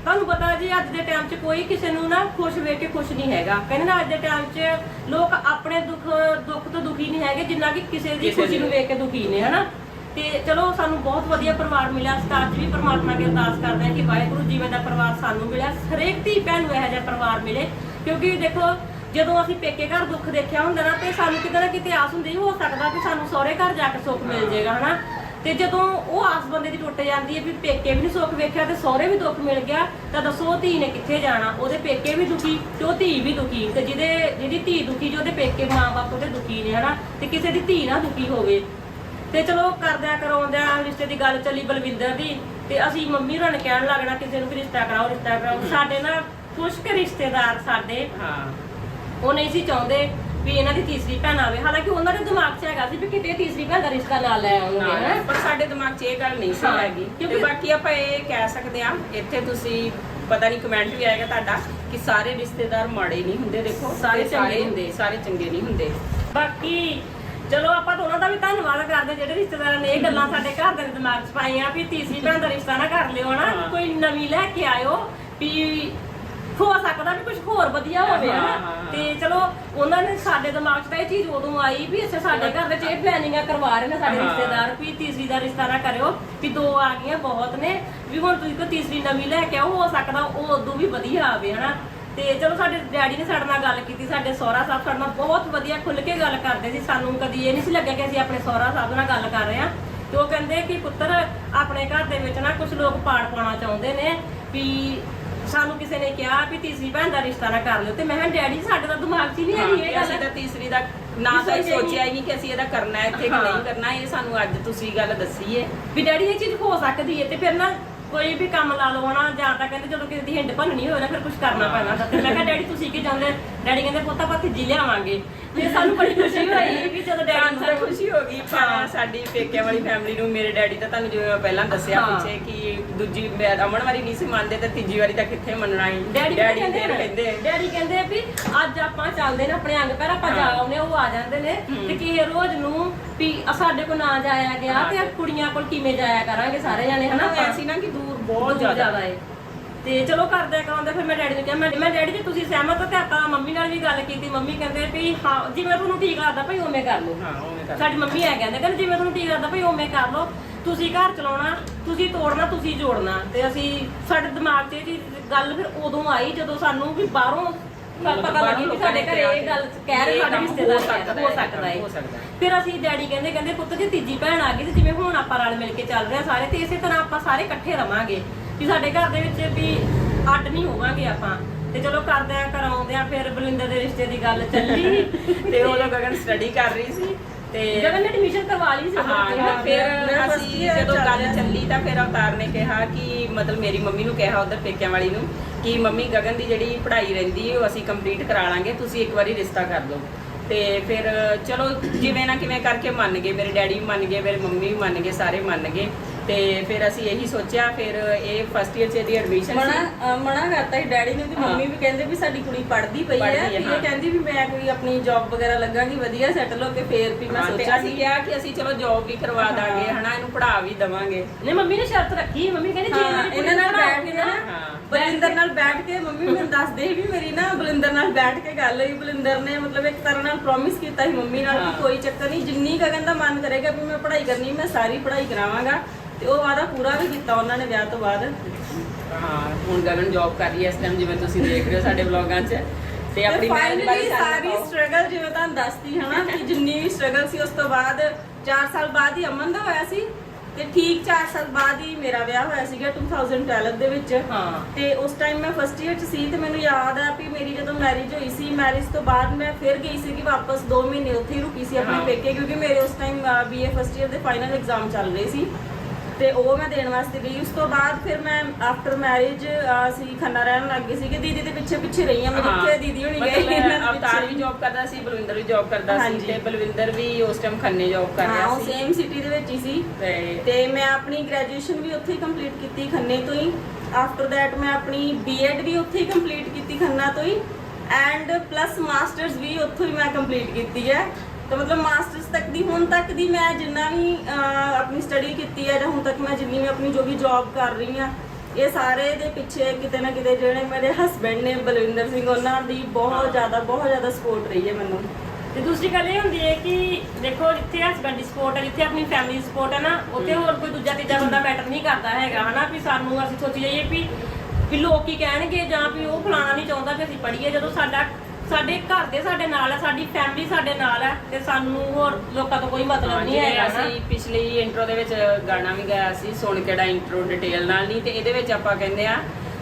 ਤੁਹਾਨੂੰ ਪਤਾ ਜੀ ਅੱਜ ਦੇ ਟਾਈਮ 'ਚ ਕੋਈ ਕਿਸੇ ਨੂੰ ਨਾ ਖੁਸ਼ ਵੇਖ ਕੇ ਖੁਸ਼ ਨਹੀਂ ਹੈਗਾ। ਕਹਿੰਦੇ ਨਾ ਅੱਜ ਦੇ ਟਾਈਮ 'ਚ ਲੋਕ ਆਪਣੇ ਦੁੱਖ ਦੁੱਖ ਤੋਂ ਦੁਖੀ ਨਹੀਂ ਹੈਗੇ ਜਿੰਨਾ ਕਿ ਕਿਸੇ ਦੀ ਖੁਸ਼ੀ ਨੂੰ। ਵੇਖ ਕੇ ਦੁਖੀ ਨੇ ਹਨਾ। ਤੇ ਚਲੋ ਸਾਨੂੰ ਬਹੁਤ ਵਧੀਆ ਪਰਿਵਾਰ ਮਿਲਿਆ ਅਸੀਂ ਵੀ ਪਰਮਾਤਮਾ ਅੱਗੇ ਅਰਦਾਸ ਕਰਦੇ ਹਾਂ ਕਿ ਵਾਹਿਗੁਰੂ ਜਿਵੇਂ ਦਾ ਪਰਿਵਾਰ ਸਾਨੂੰ ਮਿਲਿਆ। ਹਰੇਕ ਧੀ ਭੈਣ ਨੂੰ ਇਹੋ ਜਿਹਾ ਪਰਿਵਾਰ ਮਿਲੇ, ਕਿਉਂਕਿ ਦੇਖੋ, ਜਦੋਂ ਅਸੀਂ ਪੇਕੇ ਘਰ ਦੁੱਖ ਦੇਖਿਆ ਹੁੰਦਾ ਨਾ, ਤੇ ਸਾਨੂੰ ਕਿਤੇ ਨਾ ਕਿਤੇ ਆਸ ਹੁੰਦੀ ਹੋ ਸਕਦਾ ਕਿ ਸਾਨੂੰ ਸਹੁਰੇ ਘਰ ਜਾ ਕੇ ਸੁੱਖ ਮਿਲ ਜਾਏਗਾ ਹਨਾ? ਤੇ ਜਦੋਂ ਉਹ ਆਸ ਬੰਦੇ ਦੀ ਟੁੱਟ ਜਾਂਦੀ ਹੈ ਵੀ ਪੇਕੇ ਵੀ ਨਹੀਂ ਸੁੱਖ ਵੇਖਿਆ ਤੇ ਸਹੁਰੇ ਵੀ ਦੁੱਖ ਮਿਲ ਗਿਆ, ਤਾਂ ਦੱਸੋ ਉਹ ਧੀ ਨੇ ਕਿੱਥੇ ਜਾਣਾ? ਉਹਦੇ ਪੇਕੇ ਵੀ ਦੁਖੀ ਤੇ ਉਹ ਧੀ ਵੀ ਦੁਖੀ। ਤੇ ਜਿਹਦੇ, ਜਿਹਦੀ ਧੀ ਦੁਖੀ ਜੋ ਉਹਦੇ ਪੇਕੇ ਮਾਂ-ਬਾਪ ਉਹਦੇ ਦੁਖੀ ਨੇ, ਹਨਾ? ਤੇ ਕਿਸੇ ਦੀ ਧੀ ਨਾ ਦੁਖੀ ਹੋਵੇ। ਤੇ ਚਲੋ ਕਰਦਿਆਂ ਕਰਾਉਂਦਿਆਂ ਰਿਸ਼ਤੇ ਦੀ ਗੱਲ ਚੱਲੀ ਬਲਵਿੰਦਰ ਦੀ ਤੇ ਅਸੀਂ ਮੰਮੀ ਹੋਰਾਂ ਨੇ ਕਹਿਣ ਲੱਗਣਾ ਕਿਸੇ ਨੂੰ ਵੀ ਰਿਸ਼ਤਾ ਕਰਾਓ ਰਿਸ਼ਤਾ ਕਰਾਓ। ਸਾਡੇ ਨਾਲ ਕੁਝ ਕੁ ਰਿਸ਼ਤੇਦਾਰ ਸਾਡੇ। ਹਾਂ। ਉਹ ਨਹੀਂ ਸੀ ਚਾਹੁੰਦੇ ਵੀ ਇਹਨਾਂ ਦੀ ਤੀਸਰੀ ਭੈਣ ਆਵੇ। ਹਾਲਾਂਕਿ ਉਹਨਾਂ ਦੇ ਦਿਮਾਗ 'ਚ ਹੈਗਾ ਸੀ ਵੀ ਕਿਤੇ ਤੀਸਰੀ ਭੈਣ ਦਾ ਰਿਸ਼ਤਾ ਨਾਲ ਲੈ ਆਉਣਗੇ ਨਾ, ਹੈਂ। ਪਰ ਸਾਡੇ ਦਿਮਾਗ 'ਚ ਇਹ ਗੱਲ ਨਹੀਂ ਸੀ ਹਾਂ, ਹੈਗੀ। ਤੇ ਕਿਉਂਕਿ- ਬਾਕੀ ਆਪਾਂ ਇਹ ਕਹਿ ਸਕਦੇ ਆ ਇੱਥੇ ਤੁਸੀਂ ਪਤਾ ਨਹੀਂ ਕਮੈਂਟ ਵੀ ਆਏਗਾ ਤੁਹਾਡਾ ਕਿ ਸਾਰੇ ਰਿਸ਼ਤੇਦਾਰ ਮਾੜੇ ਨਹੀਂ ਹੁੰਦੇ ਦੇਖੋ। ਸਾਰੇ ਤੇ ਚੰਗੇ। ਹੁੰਦੇ। ਸਾਰੇ ਚੰਗੇ ਨਹੀਂ ਹੁੰਦੇ। ਬਾਕੀ ਚਲੋ ਆਪਾਂ ਤਾਂ ਉਹਨਾਂ ਦਾ ਵੀ ਧੰਨਵਾਦ ਕਰਦੇ ਜਿਹੜੇ ਰਿਸ਼ਤੇਦਾਰਾਂ ਨੇ ਇਹ ਗੱਲਾਂ ਸਾਡੇ ਘਰ ਦੇ ਦਿਮਾਗ 'ਚ ਪਾਈਆਂ ਵੀ ਤੀਸਰੀ ਭੈਣ ਦਾ ਰਿਸ਼ਤਾ ਨਾ ਕਰ ਲਿਓ ਨਾ ਹਾਂ। ਕੋਈ ਨਵੀਂ ਲੈ ਕੇ ਆਇਓ ਵੀ ਹੋ ਸਕਦਾ ਵੀ ਕੁਝ ਹੋਰ ਵਧੀਆ ਹੋਵੇ ਹਾਂ, ਹਨਾ ਹਾਂ। ਤੇ ਚਲੋ ਉਹਨਾਂ ਨੇ ਸਾਡੇ ਦਿਮਾਗ 'ਚ ਤਾਂ ਇਹ ਚੀਜ਼ ਉਦੋਂ ਆਈ ਵੀ ਅਸੀਂ ਸਾਡੇ ਘਰ ਵਿੱਚ ਇਹ ਪਲੈਨਿੰਗਾਂ ਕਰਵਾ ਰਹੇ ਨੇ ਸਾਡੇ ਹਾਂ। ਰਿਸ਼ਤੇਦਾਰ ਵੀ ਤੀਸਰੀ ਦਾ ਰਿਸ਼ਤਾ ਨਾ ਕਰਿਓ ਵੀ ਦੋ ਆ ਗਈਆਂ ਬਹੁਤ ਨੇ ਵੀ ਹੁਣ ਤੁਸੀਂ ਕੋਈ ਤੀਸਰੀ ਨਵੀਂ ਲੈ ਕੇ ਆਓ ਹੋ ਸਕਦਾ ਉਹ ਉਦੋਂ ਵੀ ਵਧੀਆ ਆਵੇ ਹਨਾ ਤੇ ਚਲੋ ਸਾਡੇ ਡੈਡੀ ਨੇ ਸਾਡੇ ਨਾਲ ਗੱਲ ਕੀਤੀ ਸਾਡੇ ਸਹੁਰਾ ਸਾਹਿਬ ਸਾਡੇ ਨਾਲ ਬਹੁਤ ਵਧੀਆ ਖੁੱਲ ਕੇ ਗੱਲ ਕਰਦੇ ਸੀ। ਸਾਨੂੰ ਕਦੀ ਇਹ ਨਹੀਂ ਸੀ ਲੱਗਿਆ ਕਿ ਅਸੀਂ ਆਪਣੇ ਸਹੁਰਾ ਸਾਹਿਬ ਨਾਲ ਗੱਲ ਕਰ ਰਹੇ ਹਾਂ। ਤੇ ਉਹ ਕਹਿੰਦੇ ਕਿ ਪੁੱਤਰ ਆਪਣੇ ਘਰ ਦੇ ਵਿੱਚ ਨਾ ਕੁਝ ਲੋਕ ਪਾੜ ਪਾਉਣਾ ਚਾਹੁੰਦੇ ਨੇ ਵੀ ਸਾਨੂੰ ਕਿਸੇ ਨੇ ਕਿਹਾ ਵੀ ਤੀਸਰੀ ਭੈਣ ਦਾ ਰਿਸ਼ਤਾ ਨਾ ਕਰ ਲਿਓ। ਤੇ ਮੈਂ ਕਿਹਾ ਡੈਡੀ ਸਾਡੇ ਤਾਂ ਦਿਮਾਗ 'ਚ ਹੀ ਨਹੀਂ ਹੈਗੀ ਇਹ ਅਸੀਂ ਗੱਲ। ਤਾਂ ਤੀਸਰੀ ਦਾ ਨਾ ਤਾਂ ਇਹ ਸੋਚਿਆ ਹੀ ਨਹੀਂ ਕਿ ਅਸੀਂ ਇਹਦਾ ਕਰਨਾ ਹੈ ਇੱਥੇ ਕਿ। ਨਹੀਂ ਕਰਨਾ ਇਹ ਸਾਨੂੰ ਅੱਜ ਤੁਸੀਂ ਗੱਲ ਦੱਸੀ ਹੈ। ਵੀ ਡੈਡੀ ਇਹ ਚੀਜ਼ ਹੋ ਸਕਦੀ ਹੈ ਤੇ ਫਿਰ ਨਾ ਕੋਈ ਵੀ ਕੰਮ ਲਾ ਲਓ ਨਾ ਜਾਂ ਤਾਂ ਕਹਿੰਦੇ ਜਦੋਂ ਕਿਸੇ ਦੀ ਹਿੰਡ ਭੰਨਣੀ ਹੋਵੇ ਨਾ ਫਿਰ ਕੁਝ ਕਰਨਾ ਪੈਣਾ ਤਾਂ ਤੇ ਮੈਂ ਕਿਹਾ ਡੈਡੀ ਤੁਸੀਂ ਕੀ ਚਾਹੁੰਦੇ ਡੈਡੀ ਕਹਿੰਦੇ ਪੁੱਤ ਆਪਾਂ ਤੀਜੀ ਲਿਆਵਾਂਗੇ ਤੇ ਸਾਨੂੰ ਬੜੀ ਖੁਸ਼ੀ ਹੋਈ ਕਿ ਜਦੋਂ ਡੈਡੀ ਸਾਨੂੰ ਖੁਸ਼ੀ ਹੋ ਗਈ ਪਰ। ਸਾਡੀ ਪੇਕਿਆਂ ਵਾਲੀ ਫੈਮਿਲੀ ਨੂੰ ਮੇਰੇ ਡੈਡੀ ਤਾਂ ਤੁਹਾਨੂੰ ਜਿਵੇਂ ਮੈਂ ਪਹਿਲਾਂ ਦੱਸਿਆ। ਪਿੱਛੇ ਕਿ ਦੂਜੀ ਮੈਂ ਅਮਨ ਵਾਰੀ ਨਹੀਂ ਸੀ ਮੰਨਦੇ ਤੇ ਤੀਜੀ ਵਾਰੀ ਤਾਂ ਕਿੱਥੇ ਮੰਨਣਾ ਹੀ ਡੈਡੀ ਕਹਿੰਦੇ ਡੈਡੀ ਕਹਿੰਦੇ ਵੀ ਅੱਜ ਆਪਾਂ ਚੱਲਦੇ ਨੇ ਆਪਣੇ ਅੰਗ ਪੈਰ ਆਪਾਂ ਜਾ। ਆਉਨੇ ਉਹ ਆ ਜਾਂਦੇ ਨੇ। ਤੇ ਕਿਸੇ ਰੋਜ਼ ਨੂੰ ਵੀ ਸਾਡੇ ਕੋਲ ਨਾ ਜਾਇਆ ਗਿਆ। ਤੇ ਕੁੜੀਆਂ ਕੋਲ ਕਿਵੇਂ ਜਾਇਆ ਕਰਾਂਗੇ ਸਾਰੇ ਜਾਣੇ ਹਨਾ? ਐਸੀ ਨਾ ਕਿ ਦੂਰ ਬਹੁਤ ਜ਼ਿਆਦਾ। ਹੈ ਤੇ ਚਲੋ ਕਰਦੇ ਕਰਾਉਂਦੇ ਫਿਰ ਮੈਂ ਡੈਡੀ ਨੂੰ ਕਿਹਾ ਮੈਂ ਮੈਂ ਡੈਡੀ ਜੀ ਤੁਸੀਂ ਸਹਿਮਤ ਹੋ ਤੇ ਆਪਾਂ ਮੰਮੀ ਨਾਲ ਵੀ ਗੱਲ ਕੀਤੀ। ਮੰਮੀ ਕਹਿੰਦੇ ਵੀ ਹਾਂ ਜਿਵੇਂ ਤੁਹਾਨੂੰ ਠੀਕ ਲੱਗਦਾ ਭਾਈ ਉਵੇਂ ਕਰ ਲਓ। ਹਾਂ ਉਵੇਂ ਕਰ ਸਾਡੀ ਮੰਮੀ ਆ ਕਹਿੰਦੇ ਕਹਿੰਦੇ ਜਿਵੇਂ ਤੁਹਾਨੂੰ ਠੀਕ ਲੱਗਦਾ ਭਾਈ ਉਵੇਂ ਕਰ ਲਓ। ਤੁਸੀਂ ਘਰ ਚਲਾਉਣਾ ਤੁਸੀਂ ਤੋੜਨਾ ਤੁਸੀਂ ਜੋੜਨਾ। ਤੇ ਅਸੀਂ ਸਾਡੇ ਦਿਮਾਗ 'ਚ ਇਹ ਗੱਲ ਫਿਰ ਉਦੋਂ ਆਈ ਜਦੋਂ ਸਾਨੂੰ ਵੀ ਬਾਹਰੋਂ ਪਤਾ ਲੱਗੀ ਵੀ ਸਾਡੇ ਘਰੇ ਇਹ ਗੱਲ ਕਹਿ ਰਹੇ ਇਹ ਸਾਡੇ ਕੰਮ ਰਿਸ਼ਤੇਦਾਰ ਹੋ ਸਕਦਾ ਹੋ ਹੈ, ਸਕਦਾ ਹੈ। ਹੋ ਸਕਦਾ ਹੈ। ਫਿਰ ਅਸੀਂ ਡੈਡੀ ਕਹਿੰਦੇ ਕਹਿੰਦੇ ਪੁੱਤ ਜੇ ਤੀਜੀ ਭੈਣ ਆ ਗਈ ਤੇ ਜਿਵੇਂ ਹੁਣ ਆਪਾਂ ਰਲ ਮਿਲ ਕੇ ਚੱਲ ਰਹੇ ਸਾਰੇ ਤੇ ਇਸੇ ਤਰ੍ਹਾਂ ਆਪਾਂ ਸਾਰੇ ਇਕੱਠੇ ਰਵਾਂਗੇ ਸਾਡੇ ਘਰ ਦੇ ਵਿੱਚ ਵੀ ਅੱਡ ਨਹੀਂ ਹੋਵਾਂਗੇ ਆਪਾਂ। ਤੇ ਚਲੋ ਕਰਦੇ ਆ ਕਰਾਉਂਦੇ ਆ ਫਿਰ ਬਲਿੰਦਰ ਦੇ ਰਿਸ਼ਤੇ ਦੀ ਗੱਲ ਚੱਲੀ। ਤੇ ਉਦੋਂ ਗਗਨ ਸਟੱਡੀ ਕਰ ਰਹੀ ਸੀ ਤੇ ਜਗਨ ਨੇ ਐਡਮਿਸ਼ਨ ਕਰਵਾ ਲਈ ਸੀ ਹਾਂ ਫਿਰ ਅਸੀਂ ਜਦੋਂ ਗੱਲ। ਚੱਲੀ ਤਾਂ ਫਿਰ ਅਵਤਾਰ ਨੇ ਕਿਹਾ ਕਿ ਮਤਲਬ ਮੇਰੀ ਮੰਮੀ ਨੂੰ ਕਿਹਾ ਉਧਰ ਪੇਕਿਆਂ ਵਾਲੀ ਨੂੰ ਕਿ ਮੰਮੀ ਗਗਨ ਦੀ ਜਿਹੜੀ ਪੜ੍ਹਾਈ ਰਹਿੰਦੀ ਉਹ ਅਸੀਂ ਕੰਪਲੀਟ ਕਰਾ ਲਾਂਗੇ ਤੁਸੀਂ ਇੱਕ ਵਾਰੀ ਰਿਸ਼ਤਾ ਕਰ ਲਓ ਤੇ ਫਿਰ ਚਲੋ ਜਿਵੇਂ ਨਾ ਕਿਵੇਂ ਕਰਕੇ ਮੰਨ ਗਏ ਮੇਰੇ ਡੈਡੀ ਵੀ ਮੰਨ ਗਏ ਮੇਰੇ ਮੰਮੀ ਵੀ ਮੰਨ ਗਏ ਸਾਰੇ ਮੰਨ ਗਏ ਤੇ ਫਿਰ ਅਸੀਂ ਇਹੀ ਸੋਚਿਆ ਫਿਰ ਇਹ ਫਸਟ ਇਅਰ ਚ ਇਹਦੀ ਐਡਮਿਸ਼ਨ ਮਨਾ ਅ, ਮਨਾ ਕਰਤਾ ਸੀ ਡੈਡੀ ਨੇ ਤੇ ਹਾਂ। ਮੰਮੀ ਵੀ ਕਹਿੰਦੇ ਵੀ ਸਾਡੀ ਕੁੜੀ ਪੜ੍ਹਦੀ ਪਈ ਪੜ੍ਹਦੀ ਹੈ। ਇਹ ਕਹਿੰਦੀ ਵੀ ਮੈਂ ਕੋਈ ਆਪਣੀ ਜੌਬ ਵਗੈਰਾ ਲੱਗਾਂਗੀ ਵਧੀਆ ਸੈਟਲ ਹੋ ਕੇ ਫੇਰ ਵੀ ਮੈਂ ਸੋਚਿਆ ਅਸੀਂ ਸੀ ਕਿਹਾ ਕਿ ਅਸੀਂ ਚਲੋ ਜੌਬ ਵੀ ਕਰਵਾ ਦਾਂਗੇ ਹਾਂ। ਹਨਾ ਇਹਨੂੰ ਪੜ੍ਹਾ ਵੀ ਦਵਾਂਗੇ ਨੇ ਮੰਮੀ ਨੇ ਸ਼ਰਤ ਰੱਖੀ ਮੰਮੀ ਕਹਿੰਦੀ ਜੇ ਹਾਂ, ਮੇਰੀ ਕੁੜੀ ਇਹਨਾਂ ਨਾਲ ਬੈਠ ਕੇ ਨਾ ਹਾਂ। ਬਲਿੰਦਰ ਨਾਲ ਬੈਠ ਕੇ ਮੰਮੀ ਮੈਨੂੰ ਦੱਸਦੇ ਸੀ ਵੀ ਮੇਰੀ ਨਾ ਬਲਿੰਦਰ ਨਾਲ ਬੈਠ ਕੇ ਗੱਲ ਹੋਈ ਬਲਿੰਦਰ ਨੇ ਮਤਲਬ ਇੱਕ ਤਰ੍ਹਾਂ ਨਾਲ ਪ੍ਰੋਮਿਸ ਕੀਤਾ ਸੀ ਮੰਮੀ ਨਾਲ ਹਾਂ। ਕਿ ਕੋਈ ਚੱਕਰ ਨਹੀਂ ਜਿੰਨੀ ਗਗਨ ਦਾ ਮਨ ਕਰੇਗਾ ਵੀ ਮੈਂ ਪੜ੍ਹਾਈ ਕਰਨੀ ਮੈਂ ਸਾਰੀ ਪੜ੍ਹਾਈ ਕਰਾਵਾਂਗਾ ਤੇ ਉਹ ਵਾਦਾ ਪੂਰਾ ਵੀ ਕੀਤਾ ਉਹਨਾਂ ਨੇ ਵਿਆਹ ਤੋਂ ਬਾਅਦ। ਹਾਂ ਹੁਣ ਗਗਨ ਜੌਬ ਕਰ ਰਹੀ ਹੈ ਇਸ ਟਾਈਮ ਜਿਵੇਂ ਤੁਸੀਂ ਦੇਖ ਰਹੇ ਹੋ ਸਾਡੇ ਵਲੌਗਾਂ 'ਚ। ਤੇ ਆਪਣੀ marriage ਬਾਰੇ ਸਾਰੀ। ਸਟਰਗਲ ਜਿਵੇਂ ਤੁਹਾਨੂੰ ਦੱਸਦੀ ਹਨਾ ਕਿ ਜਿੰਨੀ ਵੀ ਸਟਰਗਲ ਸੀ ਉਸ ਤੋਂ ਬਾਅਦ 4 ਸਾਲ ਬਾਅਦ ਹੀ ਅਮਨ ਦਾ ਹੋਇਆ ਸੀ ਤੇ ਠੀਕ 4 ਸਾਲ ਬਾਅਦ ਹੀ ਮੇਰਾ ਵਿਆਹ ਹੋਇਆ ਸੀਗਾ 2012 ਦੇ ਵਿੱਚ। ਹਾਂ। ਤੇ ਉਸ ਟਾਈਮ ਮੈਂ ਫਸਟ ਇਅਰ ਚ ਸੀ ਤੇ ਮੈਨੂੰ ਯਾਦ ਆ ਵੀ ਮੇਰੀ ਜਦੋਂ ਮੈਰਿਜ ਹੋਈ ਸੀ ਮੈਰਿਜ ਤੋਂ ਬਾਅਦ ਮੈਂ ਫਿਰ ਗਈ ਸੀ ਕਿ ਵਾਪਸ 2 ਮਹੀਨੇ ਉੱਥੇ ਹੀ ਰੁਕੀ ਸੀ ਆਪਣੇ ਹਾਂ। ਪੇਕੇ ਕਿਉਂਕਿ ਮੇਰੇ ਉਸ ਟਾਈਮ ਬੀਏ ਫਸਟ ਇਅਰ ਦੇ ਫਾਈਨਲ ਐਗਜ਼ਾਮ ਚੱਲ ਰਹੇ ਸੀ। ਤੇ ਉਹ ਮੈਂ ਦੇਣ ਵਾਸਤੇ ਗਈ। ਉਸ ਤੋਂ ਬਾਅਦ ਫਿਰ ਮੈਂ ਆਫਟਰ ਮੈਰਿਜ ਅਸੀਂ ਖੰਨਾ ਰਹਿਣ ਲੱਗ ਗਏ ਸੀਗੇ। ਦੀਦੀ ਦੇ ਪਿੱਛੇ ਪਿੱਛੇ ਰਹੀ ਹਾਂ। ਮੈਂ। ਜਿੱਥੇ ਦੀਦੀ ਹੋਣੀ ਦੇ ਅਵਤਾਰ ਵੀ ਜੌਬ ਕਰਦਾ ਸੀ ਬਲਵਿੰਦਰ ਵੀ ਜੌਬ ਕਰਦਾ ਸੀ। ਤੇ ਬਲਵਿੰਦਰ ਵੀ ਉਸ ਟਾਈਮ ਖੰਨੇ ਜੌਬ ਕਰ ਹਾਂ ਰਿਹਾ ਉਹ ਸੀ। ਸੇਮ ਸਿਟੀ ਦੇ ਵਿੱਚ ਹੀ ਸੀ। ਤੇ ਤੇ ਮੈਂ ਆਪਣੀ ਗ੍ਰੈਜੂਏਸ਼ਨ ਵੀ ਉੱਥੇ ਹੀ ਕੰਪਲੀਟ ਕੀਤੀ ਖੰਨੇ ਤੋਂ ਹੀ। ਆਫਟਰ ਥੈਟ ਮੈਂ ਆਪਣੀ ਬੀਐਡ ਵੀ ਉੱਥੇ ਹੀ ਕੰਪਲੀਟ ਕੀਤੀ ਖੰਨਾ ਤੋਂ ਹੀ। ਐਂਡ ਪਲੱਸ ਮਾਸਟਰਸ ਵੀ ਉੱਥੋਂ ਹੀ ਮੈਂ ਕੰਪਲੀਟ ਕੀਤੀ ਹੈ। ਤਾਂ ਮਤਲਬ ਮਾਸਟਰਸ ਤੱਕ ਦੀ ਹੁਣ ਤੱਕ ਦੀ ਮੈਂ ਜਿੰਨਾ ਵੀ ਅਹ, ਆਪਣੀ ਸਟੱਡੀ ਕੀਤੀ ਹੈ ਜਾਂ ਹੁਣ ਤੱਕ ਮੈਂ ਜਿੰਨੀ ਵੀ ਆਪਣੀ ਜੋ ਵੀ ਜੌਬ ਕਰ ਰਹੀ ਹਾਂ ਇਹ ਸਾਰੇ ਦੇ ਪਿੱਛੇ ਕਿਤੇ ਨਾ ਕਿਤੇ ਜਿਹੜੇ ਮੇਰੇ ਹਸਬੰਡ ਨੇ ਬਲਵਿੰਦਰ ਸਿੰਘ ਉਹਨਾਂ ਦੀ ਬਹੁਤ ਜ਼ਿਆਦਾ ਬਹੁਤ ਜ਼ਿਆਦਾ ਸਪੋਰਟ ਰਹੀ ਹੈ ਮੈਨੂੰ। ਤੇ ਦੂਸਰੀ ਗੱਲ ਇਹ ਹੁੰਦੀ ਹੈ ਕਿ ਦੇਖੋ ਜਿੱਥੇ ਹਸਬੰਡ ਦੀ ਸਪੋਰਟ ਹੈ ਜਿੱਥੇ ਆਪਣੀ ਫੈਮਿਲੀ ਦੀ ਸਪੋਰਟ ਹੈ ਨਾ ਉੱਥੇ ਹੋਰ ਕੋਈ ਦੂਜਾ ਤੀਜਾ ਬੰਦਾ ਮੈਟਰ ਨਹੀਂ ਕਰਦਾ ਹੈਗਾ ਹਨਾ? ਵੀ ਸਾਨੂੰ ਅਸੀਂ ਸੋਚੀ ਜਾਈਏ ਵੀ ਵੀ ਲੋਕ ਕੀ ਕਹਿਣਗੇ ਜਾਂ ਵੀ ਉਹ ਫਲਾਣਾ ਨਹੀਂ ਚਾਹੁੰਦਾ ਕਿ ਅਸੀਂ ਪੜ੍ਹੀਏ ਜਦੋਂ ਸਾਡਾ ਸਾਡੇ ਘਰ ਦੇ ਸਾਡੇ ਨਾਲ ਹੈ ਸਾਡੀ ਫੈਮਿਲੀ ਸਾਡੇ ਨਾਲ ਹੈ ਤੇ ਸਾਨੂੰ ਹੋਰ ਲੋਕਾਂ ਤੋਂ ਕੋਈ ਮਤਲਬ ਨਹੀਂ ਹੈਗਾ ਨਾ। ਅਸੀਂ ਪਿਛਲੀ ਇੰਟਰੋ ਦੇ ਵਿੱਚ ਗਾਣਾ ਵੀ ਗਾਇਆ ਸੀ ਸੁਣ ਕਿਹੜਾ ਇੰਟਰੋ ਡਿਟੇਲ ਨਾਲ ਨਹੀਂ ਤੇ ਇਹਦੇ ਵਿੱਚ ਆਪਾਂ ਕਹਿੰਦੇ ਆ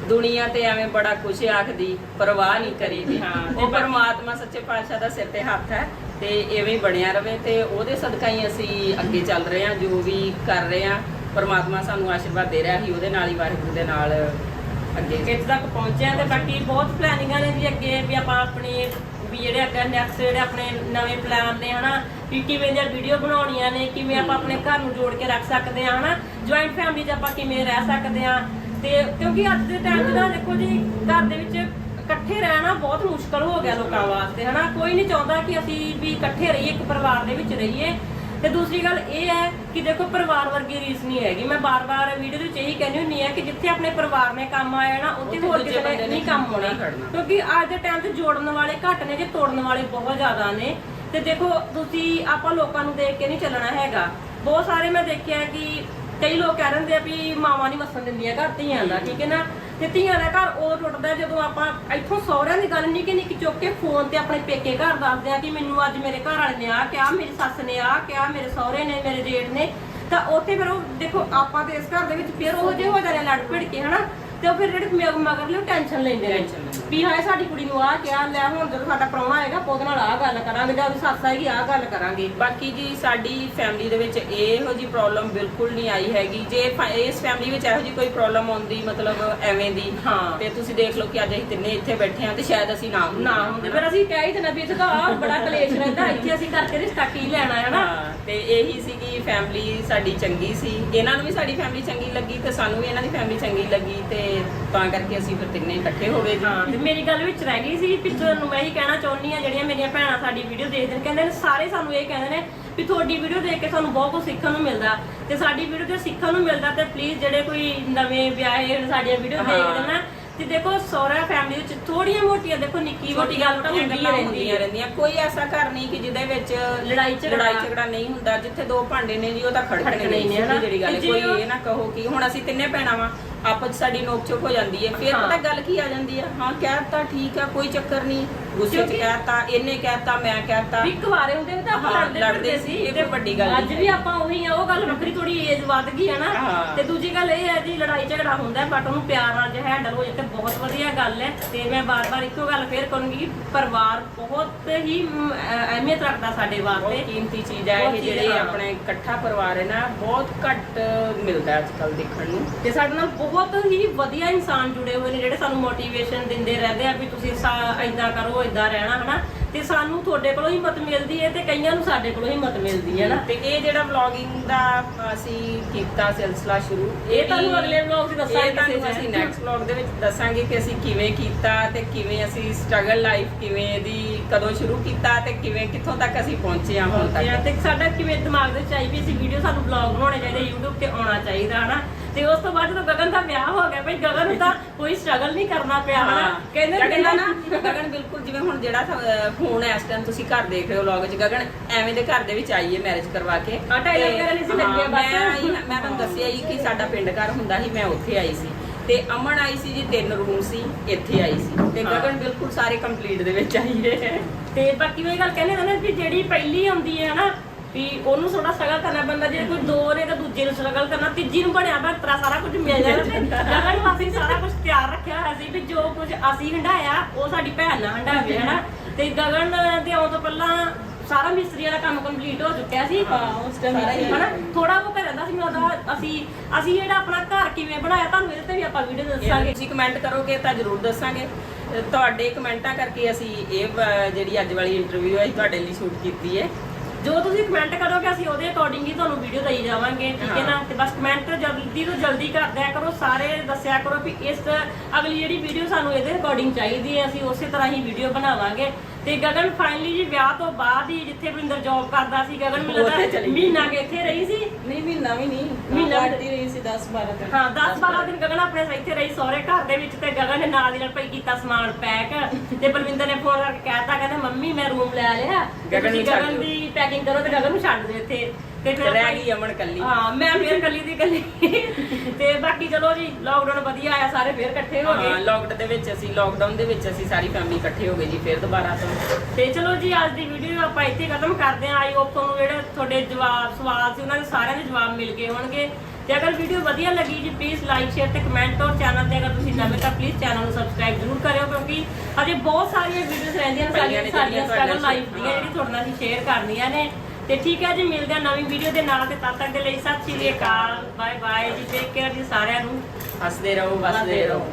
ਦੁਨੀਆ ਤੇ ਐਵੇਂ ਬੜਾ ਕੁਛ ਆਖਦੀ ਪਰਵਾਹ ਨਹੀਂ ਕਰੀਦੀ। ਹਾਂ, ਉਹ ਪਰਮਾਤਮਾ ਸੱਚੇ ਪਾਤਸ਼ਾਹ ਦਾ ਸਿਰ ਤੇ ਹੱਥ ਹੈ ਤੇ ਐਵੇਂ ਬਣਿਆ ਰਵੇ ਤੇ ਉਹਦੇ ਸਦਕਾ ਹੀ ਅਸੀਂ ਅੱਗੇ ਚੱਲ ਰਹੇ ਹਾਂ ਜੋ ਵੀ ਕਰ ਰਹੇ ਹਾਂ। ਪਰਮਾਤਮਾ ਸਾਨੂੰ ਆਸ਼ੀਰਵਾਦ ਦੇ ਰਿਹਾ ਸੀ ਉਹਦੇ ਨਾਲ ਹੀ ਵਾਹਿਗੁਰੂ ਦੇ ਨਾਲ ਅੱਗੇ। ਇੱਥੇ ਤੱਕ ਪਹੁੰਚੇ ਤੇ ਬਾਕੀ ਬਹੁਤ ਪਲੈਨਿੰਗਾਂ ਨੇ ਵੀ ਅੱਗੇ ਵੀ ਆਪਾਂ ਆਪਣੇ, ਵੀ ਜਿਹੜੇ ਅੱਗੇ ਨੈਕਸਟ ਜਿਹੜੇ ਆਪਣੇ ਨਵੇਂ ਪਲਾਨ ਨੇ, ਹਨਾ? ਵੀ ਕਿਵੇਂ ਦੀਆਂ ਵੀਡੀਓ ਬਣਾਉਣੀਆਂ ਨੇ, ਕਿਵੇਂ ਆਪਾਂ ਆਪਣੇ ਘਰ ਨੂੰ ਜੋੜ ਕੇ ਰੱਖ ਸਕਦੇ ਆ ਹਨਾ? ਜੁਆਇੰਟ ਫੈਮਿਲੀ 'ਚ ਆਪਾਂ ਕਿਵੇਂ ਰਹਿ ਸਕਦੇ ਆ ਤੇ ਕਿਉਂਕਿ ਅੱਜ ਦੇ ਟਾਈਮ 'ਚ ਨਾ ਦੇਖੋ ਜੀ, ਘਰ ਦੇ ਵਿੱਚ ਇਕੱਠੇ ਰਹਿਣਾ ਬਹੁਤ ਮੁਸ਼ਕਲ ਹੋ ਗਿਆ ਲੋਕਾਂ ਵਾਸਤੇ, ਹਨਾ? ਕੋਈ ਨਹੀਂ ਚਾਹੁੰਦਾ ਕਿ ਅਸੀਂ ਵੀ ਇਕੱਠੇ ਰਹੀਏ, ਇੱਕ ਪਰਿਵਾਰ ਦੇ ਵਿੱਚ ਰਹੀਏ। ਤੇ ਦੂਸਰੀ ਗੱਲ ਇਹ ਹੈ ਕਿ ਦੇਖੋ ਪਰਿਵਾਰ ਵਰਗੀ ਰੀਸ ਨਹੀਂ ਹੈਗੀ। ਮੈਂ ਬਾਰ-ਬਾਰ ਵੀਡੀਓ ਦੇ ਵਿੱਚ ਇਹੀ ਕਹਿੰਦੀ ਹੁੰਨੀ ਆ ਕਿ ਜਿੱਥੇ ਆਪਣੇ ਪਰਿਵਾਰ ਨੇ ਕੰਮ ਆਇਆ ਨਾ ਉੱਥੇ ਹੋਰ ਕਿਸੇ ਨੇ ਨਹੀਂ ਕੰਮ ਖੜਨਾ। ਕਿਉਂਕਿ ਅੱਜ ਦੇ ਟਾਈਮ 'ਚ ਜੋੜਨ ਵਾਲੇ ਘੱਟ ਨੇ ਜੇ ਤੋੜਨ ਵਾਲੇ ਬਹੁਤ ਜ਼ਿਆਦਾ ਨੇ। ਤੇ ਦੇਖੋ ਤੁਸੀਂ ਆਪਾਂ ਲੋਕਾਂ ਨੂੰ ਦੇਖ ਕੇ ਨਹੀਂ ਚੱਲਣਾ ਹੈਗਾ। ਬਹੁਤ ਸਾਰੇ ਮੈਂ ਦੇਖਿਆ ਕਿ ਕਈ ਲੋਕ ਕਹਿ ਦਿੰਦੇ ਆ ਵੀ ਮਾਵਾਂ ਨਹੀਂ ਵਸਣ ਦਿੰਦੀਆਂ ਘਰ ਧੀਆਂ ਦਾ ਠੀਕ ਹੈ ਨਾ? ਤੇ ਧੀਆਂ ਦਾ ਘਰ ਉਹ ਟੁੱਟਦਾ ਜਦੋਂ ਆਪਾਂ ਇੱਥੋਂ ਸਹੁਰਿਆਂ ਦੀ ਗੱਲ ਨਿੱਕੀ ਨਿੱਕੀ ਚੁੱਕ ਕੇ ਫੋਨ ਤੇ ਆਪਣੇ ਪੇਕੇ ਘਰ ਦੱਸਦੇ ਆ ਕਿ ਮੈਨੂੰ ਅੱਜ ਮੇਰੇ ਘਰ ਵਾਲੇ ਨੇ ਆ ਕਿਹਾ, ਮੇਰੀ ਸੱਸ ਨੇ ਆ ਕਿਹਾ, ਮੇਰੇ ਸਹੁਰੇ ਨੇ, ਮੇਰੇ ਜੇਠ ਨੇ। ਤਾਂ ਉੱਥੇ ਫਿਰ ਉਹ ਦੇਖੋ ਆਪਾਂ ਤੇ ਇਸ ਘਰ ਦੇ ਵਿੱਚ ਫਿਰ ਉਹ ਜਿਹੇ ਹੋ ਜਾਂਦੇ ਲੜ ਭਿੜ ਕੇ ਹਨਾ? ਤੇ ਉਹ ਫਿਰ ਜਿਹੜੇ ਮ- ਮਗਰ ਲਿਓ ਟੈਨਸ਼ਨ ਲੈਂਦੇ ਨੇ। Tension ਲੈਂਦੇ। ਵੀ ਹਾਏ ਸਾਡੀ ਕੁੜੀ ਨੂੰ ਆ ਕਿਹਾ ਲੈ ਹੁਣ ਜਦੋਂ ਸਾਡਾ ਪ੍ਰਾਹੁਣਾ ਆਏਗਾ ਆਪਾਂ ਉਹਦੇ ਨਾਲ ਆ ਗੱਲ ਕਰਾਂਗੇ ਜਾਂ ਉਹਦੀ ਸੱਸ ਆਏਗੀ ਆ ਗੱਲ ਕਰਾਂਗੇ। ਬਾਕੀ ਜੀ ਸਾਡੀ ਫੈਮਿਲੀ ਦੇ ਵਿੱਚ ਇਹੋ ਜੀ ਪ੍ਰੋਬਲਮ ਬਿਲਕੁਲ ਨਹੀਂ ਆਈ ਹੈਗੀ। ਜੇ ਫ- ਇਸ ਫੈਮਿਲੀ ਵਿੱਚ ਇਹੋ ਜੀ ਕੋਈ ਪ੍ਰੋਬਲਮ ਆਉਂਦੀ ਮਤਲਬ ਐਵੇਂ ਦੀ ਹਾਂ। ਤੇ ਤੁਸੀਂ ਦੇਖ ਲਓ ਕਿ ਅੱਜ ਅਸੀਂ ਤਿੰਨੇ ਇੱਥੇ ਬੈਠੇ ਹਾਂ ਤੇ ਸ਼ਾਇਦ ਅਸੀਂ ਨਾ ਹੁੰਦੇ। ਨਾ ਹੁੰਦੇ। ਫਿਰ ਅਸੀਂ ਕਹਿ ਹੀ ਤੇ ਨਬੀ ਤਾਂ ਆਹ ਬੜਾ ਕਲੇਸ਼ ਰਹਿੰਦਾ ਇੱਥੇ ਅਸੀਂ ਕਰਕੇ ਰਿਸ਼ਤਾ ਕੀ ਲੈਣਾ ਹੈ ਨਾ ਹਾਂ, ਤੇ ਇਹੀ ਸੀ ਕਿ ਫੈਮਿਲੀ ਸਾਡੀ ਚੰਗੀ ਸੀ। ਇਹਨਾਂ ਨੂੰ ਵੀ ਸਾਡੀ ਫੈਮਿਲੀ ਚੰਗੀ ਲੱਗੀ ਤੇ ਸਾਨੂੰ ਵੀ ਇਹਨਾਂ ਦੀ ਫੈਮਿਲੀ ਚੰਗੀ ਲੱਗੀ ਤੇ ਤਾਂ ਕਰਕੇ ਅਸੀਂ ਫਿਰ ਤਿੰਨੇ ਇਕੱਠੇ ਹੋ ਗਏ ਜੀ ਹਾਂ ਤੇ ਮੇਰੀ ਗੱਲ ਵਿੱਚ ਰਹਿ ਗਈ ਸੀ ਵੀ ਤੁਹਾਨੂੰ ਮੈਂ ਇਹੀ ਕਹਿਣਾ ਚਾਹੁੰਦੀ ਆ ਜਿਹੜੀਆਂ ਮੇਰੀਆਂ ਭੈਣਾਂ ਸਾਡੀ ਵੀਡੀਓ ਦੇਖਦੇ ਨੇ ਕਹਿੰਦੇ ਨੇ ਸਾਰੇ ਸਾਨੂੰ ਇਹ ਕਹਿੰਦੇ ਨੇ ਵੀ ਤੁਹਾਡੀ ਵੀਡੀਓ ਦੇਖ ਕੇ ਸਾਨੂੰ ਬਹੁਤ ਕੁਝ ਸਿੱਖਣ ਨੂੰ ਮਿਲਦਾ ਤੇ ਸਾਡੀ ਵੀਡੀਓ ਤੇ ਸਿੱਖਣ ਨੂੰ ਮਿਲਦਾ ਤੇ ਪਲੀਜ਼ ਜਿਹੜੇ ਕੋਈ ਨਵੇਂ ਵਿਆਹੇ ਹੋਏ ਸਾਡੀਆਂ ਵੀਡੀਓ ਹਾਂ। ਦੇਖਦੇ ਨਾ ਤੇ ਦੇਖੋ ਸਹੁਰਾ ਫੈਮਿਲੀ ਵਿੱਚ ਥੋੜੀਆਂ ਮੋਟੀਆਂ ਦੇਖੋ ਨਿੱਕੀ ਮੋਟੀ ਗੱਲ ਤਾਂ ਹੁੰਦੀਆਂ ਹੈ ਰਹਿੰਦੀਆਂ ਕੋਈ ਐਸਾ ਘਰ ਨਹੀਂ ਕਿ ਜਿਹਦੇ ਵਿੱਚ ਲੜਾਈ ਝਗੜਾ- ਲੜਾਈ ਝਗੜਾ ਨਹੀਂ ਹੁੰਦਾ ਜਿੱਥੇ ਦੋ ਭਾਂਡੇ ਨੇ ਜੀ ਉਹ ਤਾਂ ਖੜਕਣੇ ਖੜਕਣੇ ਨਹੀਂ ਨੇ, ਨੇ ਹਨਾ? ਜਿਹੜੀ ਗੱਲ ਹੈ। ਤੇ ਕੋਈ ਉਹ- ਇਹ ਨਾ ਕਹੋ ਕਿ ਹੁਣ ਅਸੀਂ ਤਿੰਨੇ ਭੈਣਾਂ ਵਾਂ ਆਪਸ 'ਚ ਸਾਡੀ ਨੋਕ ਝੋਕ ਹੋ ਜਾਂਦੀ ਹੈ। ਫਿਰ ਹਾਂ। ਪਤਾ ਗੱਲ ਕੀ ਆ ਜਾਂਦੀ ਹੈ? ਹਾਂ ਕਹਿਤਾ ਠੀਕ ਆ ਕੋਈ ਚੱਕਰ ਨਹੀਂ। ਗੁੱਸੇ 'ਚ ਕਿਉਂਕਿ- ਕਹਿਤਾ ਇਹਨੇ ਕਹਿਤਾ ਮੈਂ ਕਹਿਤਾ। ਵੀ ਕੁਵਾਰੇ ਹੁੰਦੇ ਵੀ ਤਾਂ ਆਪਾਂ ਹਾਂ, ਲੜਦੇ ਲੜਦੇ ਸੀ, ਇਹ ਕੋਈ ਵੱਡੀ ਗੱਲ ਅੱਜ ਨਹੀਂ ਵੀ ਆਪਾਂ ਉਹੀ ਆ ਉਹ ਗੱਲ ਵੱਖਰੀ ਥੋੜੀ ਏਜ ਵੱਧ ਗਈ ਹੈ ਨਾ। ਹਾਂ। ਤੇ ਦੂਜੀ ਗੱਲ ਇਹ ਹੈ ਜੀ ਲੜਾਈ ਝਗੜਾ ਹੁੰਦਾ ਬਟ ਉਹਨੂੰ ਪਿਆਰ ਨਾਲ ਜੇ ਹੈਂਡਲ ਹੋ ਤੇ ਬਹੁਤ ਵਧੀਆ ਗੱਲ ਹੈ। ਤੇ ਮੈਂ ਬਾਰ-ਬਾਰ ਇੱਕੋ ਗੱਲ ਫੇਰ ਕਰੂੰਗੀ ਕਿ ਪਰਿਵਾਰ ਬਹੁਤ ਹੀ ਮ, ਅਹਿਮੀਅਤ ਰੱਖਦਾ ਸਾਡੇ ਵਾਸਤੇ। ਕੀਮਤੀ ਚੀਜ਼ ਹੈ ਬਹੁਤ ਇਹ ਚੀਜ਼, ਜਿਹੜੇ ਹਾਂ। ਆਪਣੇ ਇਕੱਠਾ ਪਰਿਵਾਰ ਹੈ ਨਾ ਬਹੁਤ ਘੱਟ ਮਿਲਦਾ ਅੱਜ ਕੱਲ ਦੇਖਣ ਨੂੰ। ਤੇ ਸਾਡੇ ਨਾਲ ਬਹੁਤ ਹੀ ਵਧੀਆ ਇਨਸਾਨ ਜੁੜੇ ਹੋਏ ਨੇ ਜਿਹੜੇ ਸਾਨੂੰ ਮੋਟੀਵੇਸ਼ਨ ਦਿੰਦੇ ਰਹਿੰਦੇ ਆ ਵੀ ਤੁਸੀਂ ਇਦਾਂ ਕਰੋ ਇਦਾਂ ਰਹਿਣਾ ਹਨਾ? ਤੇ ਸਾਨੂੰ ਤੁਹਾਡੇ ਕੋਲੋਂ ਹਿੰਮਤ ਮਿਲਦੀ ਹੈ ਤੇ ਕਈਆਂ ਨੂੰ ਸਾਡੇ ਕੋਲੋਂ ਹਿੰਮਤ ਮਿਲਦੀ ਹੈ ਨਾ? ਤੇ ਇਹ ਜਿਹੜਾ ਵਲੌਗਿੰਗ ਦਾ ਅਸੀਂ ਕੀਤਾ ਸਿਲਸਿਲਾ ਸ਼ੁਰੂ ਇਹ ਤੁਹਾਨੂੰ ਅਗਲੇ vlog 'ਚ ਦੱਸਾਂਗੇ ਤੁਹਾਨੂੰ। ਅਸੀਂ ਨੈਕਸਟ ਵਲੌਗ ਦੇ ਵਿੱਚ ਦੱਸਾਂਗੇ ਕਿ ਅਸੀਂ ਕਿਵੇਂ ਕੀਤਾ ਤੇ ਕਿਵੇਂ ਅਸੀਂ ਸਟਰਗਲ ਲਾਈਫ ਕਿਵੇਂ ਦੀ ਕਦੋਂ ਸ਼ੁਰੂ ਕੀਤਾ ਤੇ ਕਿਵੇਂ ਕਿੱਥੋਂ ਤੱਕ ਅਸੀਂ ਪਹੁੰਚੇ ਹਾਂ ਹੁਣ ਤੱਕ। ਤੇ ਸਾਡਾ ਕਿਵੇਂ ਦਿਮਾਗ ਦੇ ਵੀ ਅਸੀਂ ਵੀਡੀਓ ਸਾਨੂੰ ਬਲੌਗ ਬਣਾਉਣੇ ਚਾਹੀਦੇ YouTube ਤੇ ਆਉਣਾ ਚਾਹੀਦਾ ਹਨਾ? ਤੇ ਉਸ ਤੋਂ ਬਾਅਦ ਜਦੋਂ ਗਗਨ ਦਾ ਵਿਆਹ ਹੋ ਗਿਆ ਭਈ ਗਗਨ ਨੂੰ ਤਾਂ ਕੋਈ ਸਟਰਗਲ ਨਹੀਂ ਕਰਨਾ ਪਿਆ ਹਨਾ? ਕਹਿੰਦੇ ਦਾ ਨੇ ਨਾ ਗਗਨ ਬਿਲਕੁਲ ਜਿਵੇਂ ਹੁਣ ਜਿਹੜਾ ਫੋਨ ਇਸ ਟਾਈਮ ਤੁਸੀਂ ਘਰ ਦੇਖ ਰਹੇ ਹੋ ਵਲੌਗ 'ਚ ਗਗਨ ਐਵੇਂ ਦੇ ਘਰ ਦੇ ਵਿੱਚ ਆਈ ਹੈ ਮੈਰਿਜ ਕਰਵਾ ਕੇ। ਹਾਂ, ਟਾਈਲਰ ਨਹੀਂ ਸੀ ਲੱਗੇ ਬਸ। ਮੈਂ ਆਈ ਮੈਂ ਤੁਹਾਨੂੰ ਦੱਸਿਆ ਹੀ ਕਿ ਸਾਡਾ ਪਿੰਡ ਘਰ ਹੁੰਦਾ ਸੀ ਮੈਂ ਉੱਥੇ ਆਈ ਸੀ। ਤੇ ਅਮਨ ਆਈ ਸੀ ਜੀ ਤਿੰਨ ਰੂਮ ਸੀ ਇੱਥੇ ਆਈ ਸੀ। ਤੇ। ਗਗਨ ਬਿਲਕੁਲ ਸਾਰੇ ਕੰਪਲੀਟ ਦੇ ਵਿੱਚ ਆਈ ਹੈ। ਤੇ ਬਾਕੀ ਉਹ ਗੱਲ ਕਹਿੰਦੇ ਨੇ ਵੀ ਜਿਹੜੀ ਪਹਿਲੀ ਆਉਂਦੀ ਹੈ ਹਨਾ ਵੀ ਉਹਨੂੰ ਥੋੜਾ ਸਟਰਗਲ ਕਰਨਾ ਪੈਂਦਾ ਜੇ ਕੋਈ ਦੋ ਨੇ ਤਾਂ ਦੂਜੇ ਨੂੰ ਸਟਰਗਲ ਕਰਨਾ ਤੀਜੀ ਨੂੰ ਬਣਿਆ ਬਤਰਾ ਸਾਰਾ ਕੁਝ ਮਿਲ ਜਾਣਾ ਤੇ ਗਗਨ ਨੂੰ ਅਸੀਂ ਸਾਰਾ ਕੁਝ ਤਿਆਰ ਰੱਖਿਆ ਹੋਇਆ ਸੀ ਵੀ ਜੋ ਕੁਝ ਅਸੀਂ ਹੰਡਾਇਆ ਉਹ ਸਾਡੀ ਭੈਣ ਨਾਲ ਹੰਡਾਵੇ ਹਨਾ? ਤੇ ਗਗਨ ਦੇ ਆਉਣ ਤੋਂ ਪਹਿਲਾਂ ਸਾਰਾ ਮਿਸਤਰੀ ਵਾਲਾ ਕੰਮ ਕੰਪਲੀਟ ਹੋ ਚੁੱਕਿਆ ਸੀ। ਹਾਂ, ਉਸ ਸਾਰਾ ਹੀ ਹਨਾ? ਥੋੜਾ ਬਹੁਤ ਰਹਿੰਦਾ ਸੀ ਉਹਦਾ ਅਸੀਂ ਅਸੀਂ ਜਿਹੜਾ ਆਪਣਾ ਘਰ ਕਿਵੇਂ ਬਣਾਇਆ ਤੁਹਾਨੂੰ ਇਹਦੇ ਤੇ ਵੀ ਆਪਾਂ ਵੀਡੀਓ ਦੱਸਾਂਗੇ। ਤੁਸੀਂ ਕਮੈਂਟ ਕਰੋਗੇ ਤਾਂ ਜ਼ਰੂਰ ਦੱਸਾਂਗੇ। ਤੁਹਾਡੇ ਕਮੈਂਟਾਂ ਕਰਕੇ ਅਸੀਂ ਇਹ ਜਿਹੜੀ ਅੱਜ ਵਾਲੀ ਇੰਟਰਵਿਊ ਹੈ ਤੁਹਾਡੇ ਲਈ ਸ਼ੂਟ ਕੀਤੀ ਹੈ ਜੋ ਤੁਸੀਂ ਕਮੈਂਟ ਕਰੋਗੇ ਅਸੀਂ ਉਹਦੇ ਅਕੋਰਡਿੰਗ ਹੀ ਤੁਹਾਨੂੰ ਵੀਡੀਓ ਦੇਈ ਜਾਵਾਂਗੇ ਠੀਕ ਹੈ ਨਾ। ਤੇ ਬਸ ਕਮੈਂਟ ਜਲਦੀ ਤੋਂ ਜਲਦੀ ਕਰ ਦਿਆ ਕਰੋ ਸਾਰੇ ਦੱਸਿਆ ਕਰੋ ਵੀ ਇਸ ਅਗਲੀ ਜਿਹੜੀ ਵੀਡੀਓ ਸਾਨੂੰ ਇਹਦੇ ਅਕੋਰਡਿੰਗ ਚਾਹੀਦੀ ਹੈ ਅਸੀਂ ਉਸੇ ਤਰ੍ਹਾਂ ਹੀ ਵੀਡੀਓ ਬਣਾਵਾਂਗੇ ਤੇ ਗਗਨ ਫਾਈਨਲੀ ਜੀ ਵਿਆਹ ਤੋਂ ਬਾਅਦ ਹੀ ਜਿੱਥੇ ਵਰਿੰਦਰ ਜੌਬ ਕਰਦਾ ਸੀ ਗਗਨ ਗਈ। ਮਹੀਨਾ ਕੇ ਇੱਥੇ ਰਹੀ ਸੀ ਮਹੀਨਾ ਵੀ ਨਹੀਂ ਮਹੀਨਾ ਵੀ- ਰਹੀ ਸੀ 10 12 ਦਿਨ। ਹਾਂ 10 12 ਦਿਨ ਗਗਨ ਆਪਣੇ ਇੱਥੇ ਰਹੀ ਸਹੁਰੇ ਘਰ ਦੇ ਵਿੱਚ ਤੇ ਗਗਨ ਨੇ ਨਾਲ ਦੀ ਨਾਲ ਭਾਈ ਕੀਤਾ ਸਮਾਨ ਪੈਕ। ਤੇ ਬਲਵਿੰਦਰ ਨੇ ਫੋਨ ਕਰਕੇ ਕਹਿਤਾ ਕਹਿੰਦਾ ਮੰਮੀ ਮੈਂ ਰੂਮ ਲੈ ਲਿਆ। ਤੇ ਗਗਨ ਨੂੰ ਤੁਸੀਂ ਛੱਡ ਗਗਨ ਦਿਓ। ਦੀ ਪੈਕਿੰਗ ਕਰੋ ਤੇ ਗਗਨ ਨੂੰ ਛੱਡ ਦਿਓ ਇੱਥੇ। ਤੇ ਫਿਰ ਰਹਿ ਗਈ ਅਮਨ ਕੱਲੀ ਹਾਂ ਮੈਂ ਫੇਰ ਕੱਲੀ ਦੀ ਕੱਲੀ ਤੇ ਬਾਕੀ ਚਲੋ ਜੀ ਲੋਕਡਾਊਨ ਵਧੀਆ ਆਇਆ ਸਾਰੇ ਫੇਰ ਇਕੱਠੇ ਹੋ ਹਾਂ ਗਏ ਲੋਕਡਾਊਨ ਦੇ ਵਿੱਚ ਅਸੀਂ ਲੋਕਡਾਊਨ ਦੇ ਵਿੱਚ ਅਸੀਂ ਸਾਰੀ ਫੈਮਿਲੀ ਇਕੱਠੇ ਹੋ ਗਏ ਜੀ ਫਿਰ ਦੁਬਾਰਾ ਤੋਂ। ਤੇ ਚਲੋ ਜੀ ਅੱਜ ਦੀ ਵੀਡੀਓ ਆਪਾਂ ਇੱਥੇ ਖਤਮ ਕਰਦੇ ਹਾਂ। ਆਈ ਹੋਪ ਤੁਹਾਨੂੰ ਜਿਹੜੇ ਤੁਹਾਡੇ ਜਵਾਬ ਸਵਾਲ ਸੀ ਉਹਨਾਂ ਦੇ ਸਾਰਿਆਂ ਦੇ ਜਵਾਬ ਮਿਲ ਗਏ ਹੋਣਗੇ। ਤੇ ਅਗਰ ਵੀਡੀਓ ਵਧੀਆ ਲੱਗੀ ਜੀ ਪਲੀਜ਼ ਲਾਈਕ ਸ਼ੇਅਰ ਤੇ ਕਮੈਂਟ ਔਰ ਚੈਨਲ ਤੇ ਅਗਰ ਤੁਸੀਂ ਨਵੇਂ ਤਾਂ ਪਲੀਜ਼ ਚੈਨਲ ਨੂੰ ਸਬਸਕ੍ਰਾਈਬ ਜ਼ਰੂਰ ਕਰਿਓ ਕਿਉਂਕਿ ਅਜੇ ਬਹੁਤ ਸਾਰੀਆਂ ਵੀਡੀਓਜ਼ ਰਹਿੰਦੀਆਂ ਨੇ ਸਾਡੀਆਂ ਸਾਡੀਆਂ ਸਟਰਗਲ ਲਾਈਫ ਦੀਆਂ ਜਿਹੜੀ ਤੁਹਾਡੇ ਨਾਲ ਅਸੀਂ ਸ਼ੇਅਰ ਕਰਨੀਆਂ ਨੇ। ਤੇ ਠੀਕ ਹੈ ਜੀ, ਮਿਲਦੇ ਹਾਂ ਨਵੀਂ ਵੀਡੀਓ ਦੇ ਨਾਲ ਤੇ ਤਦ ਤੱਕ ਦੇ ਲਈ ਸਤਿ ਸ਼੍ਰੀ ਅਕਾਲ ਬਾਏ ਬਾਏ ਜੀ ਟੇਕ ਕੇਅਰ ਜੀ ਸਾਰਿਆਂ ਨੂੰ। ਹੱਸਦੇ ਰਹੋ, ਵਸਦੇ ਰਹੋ।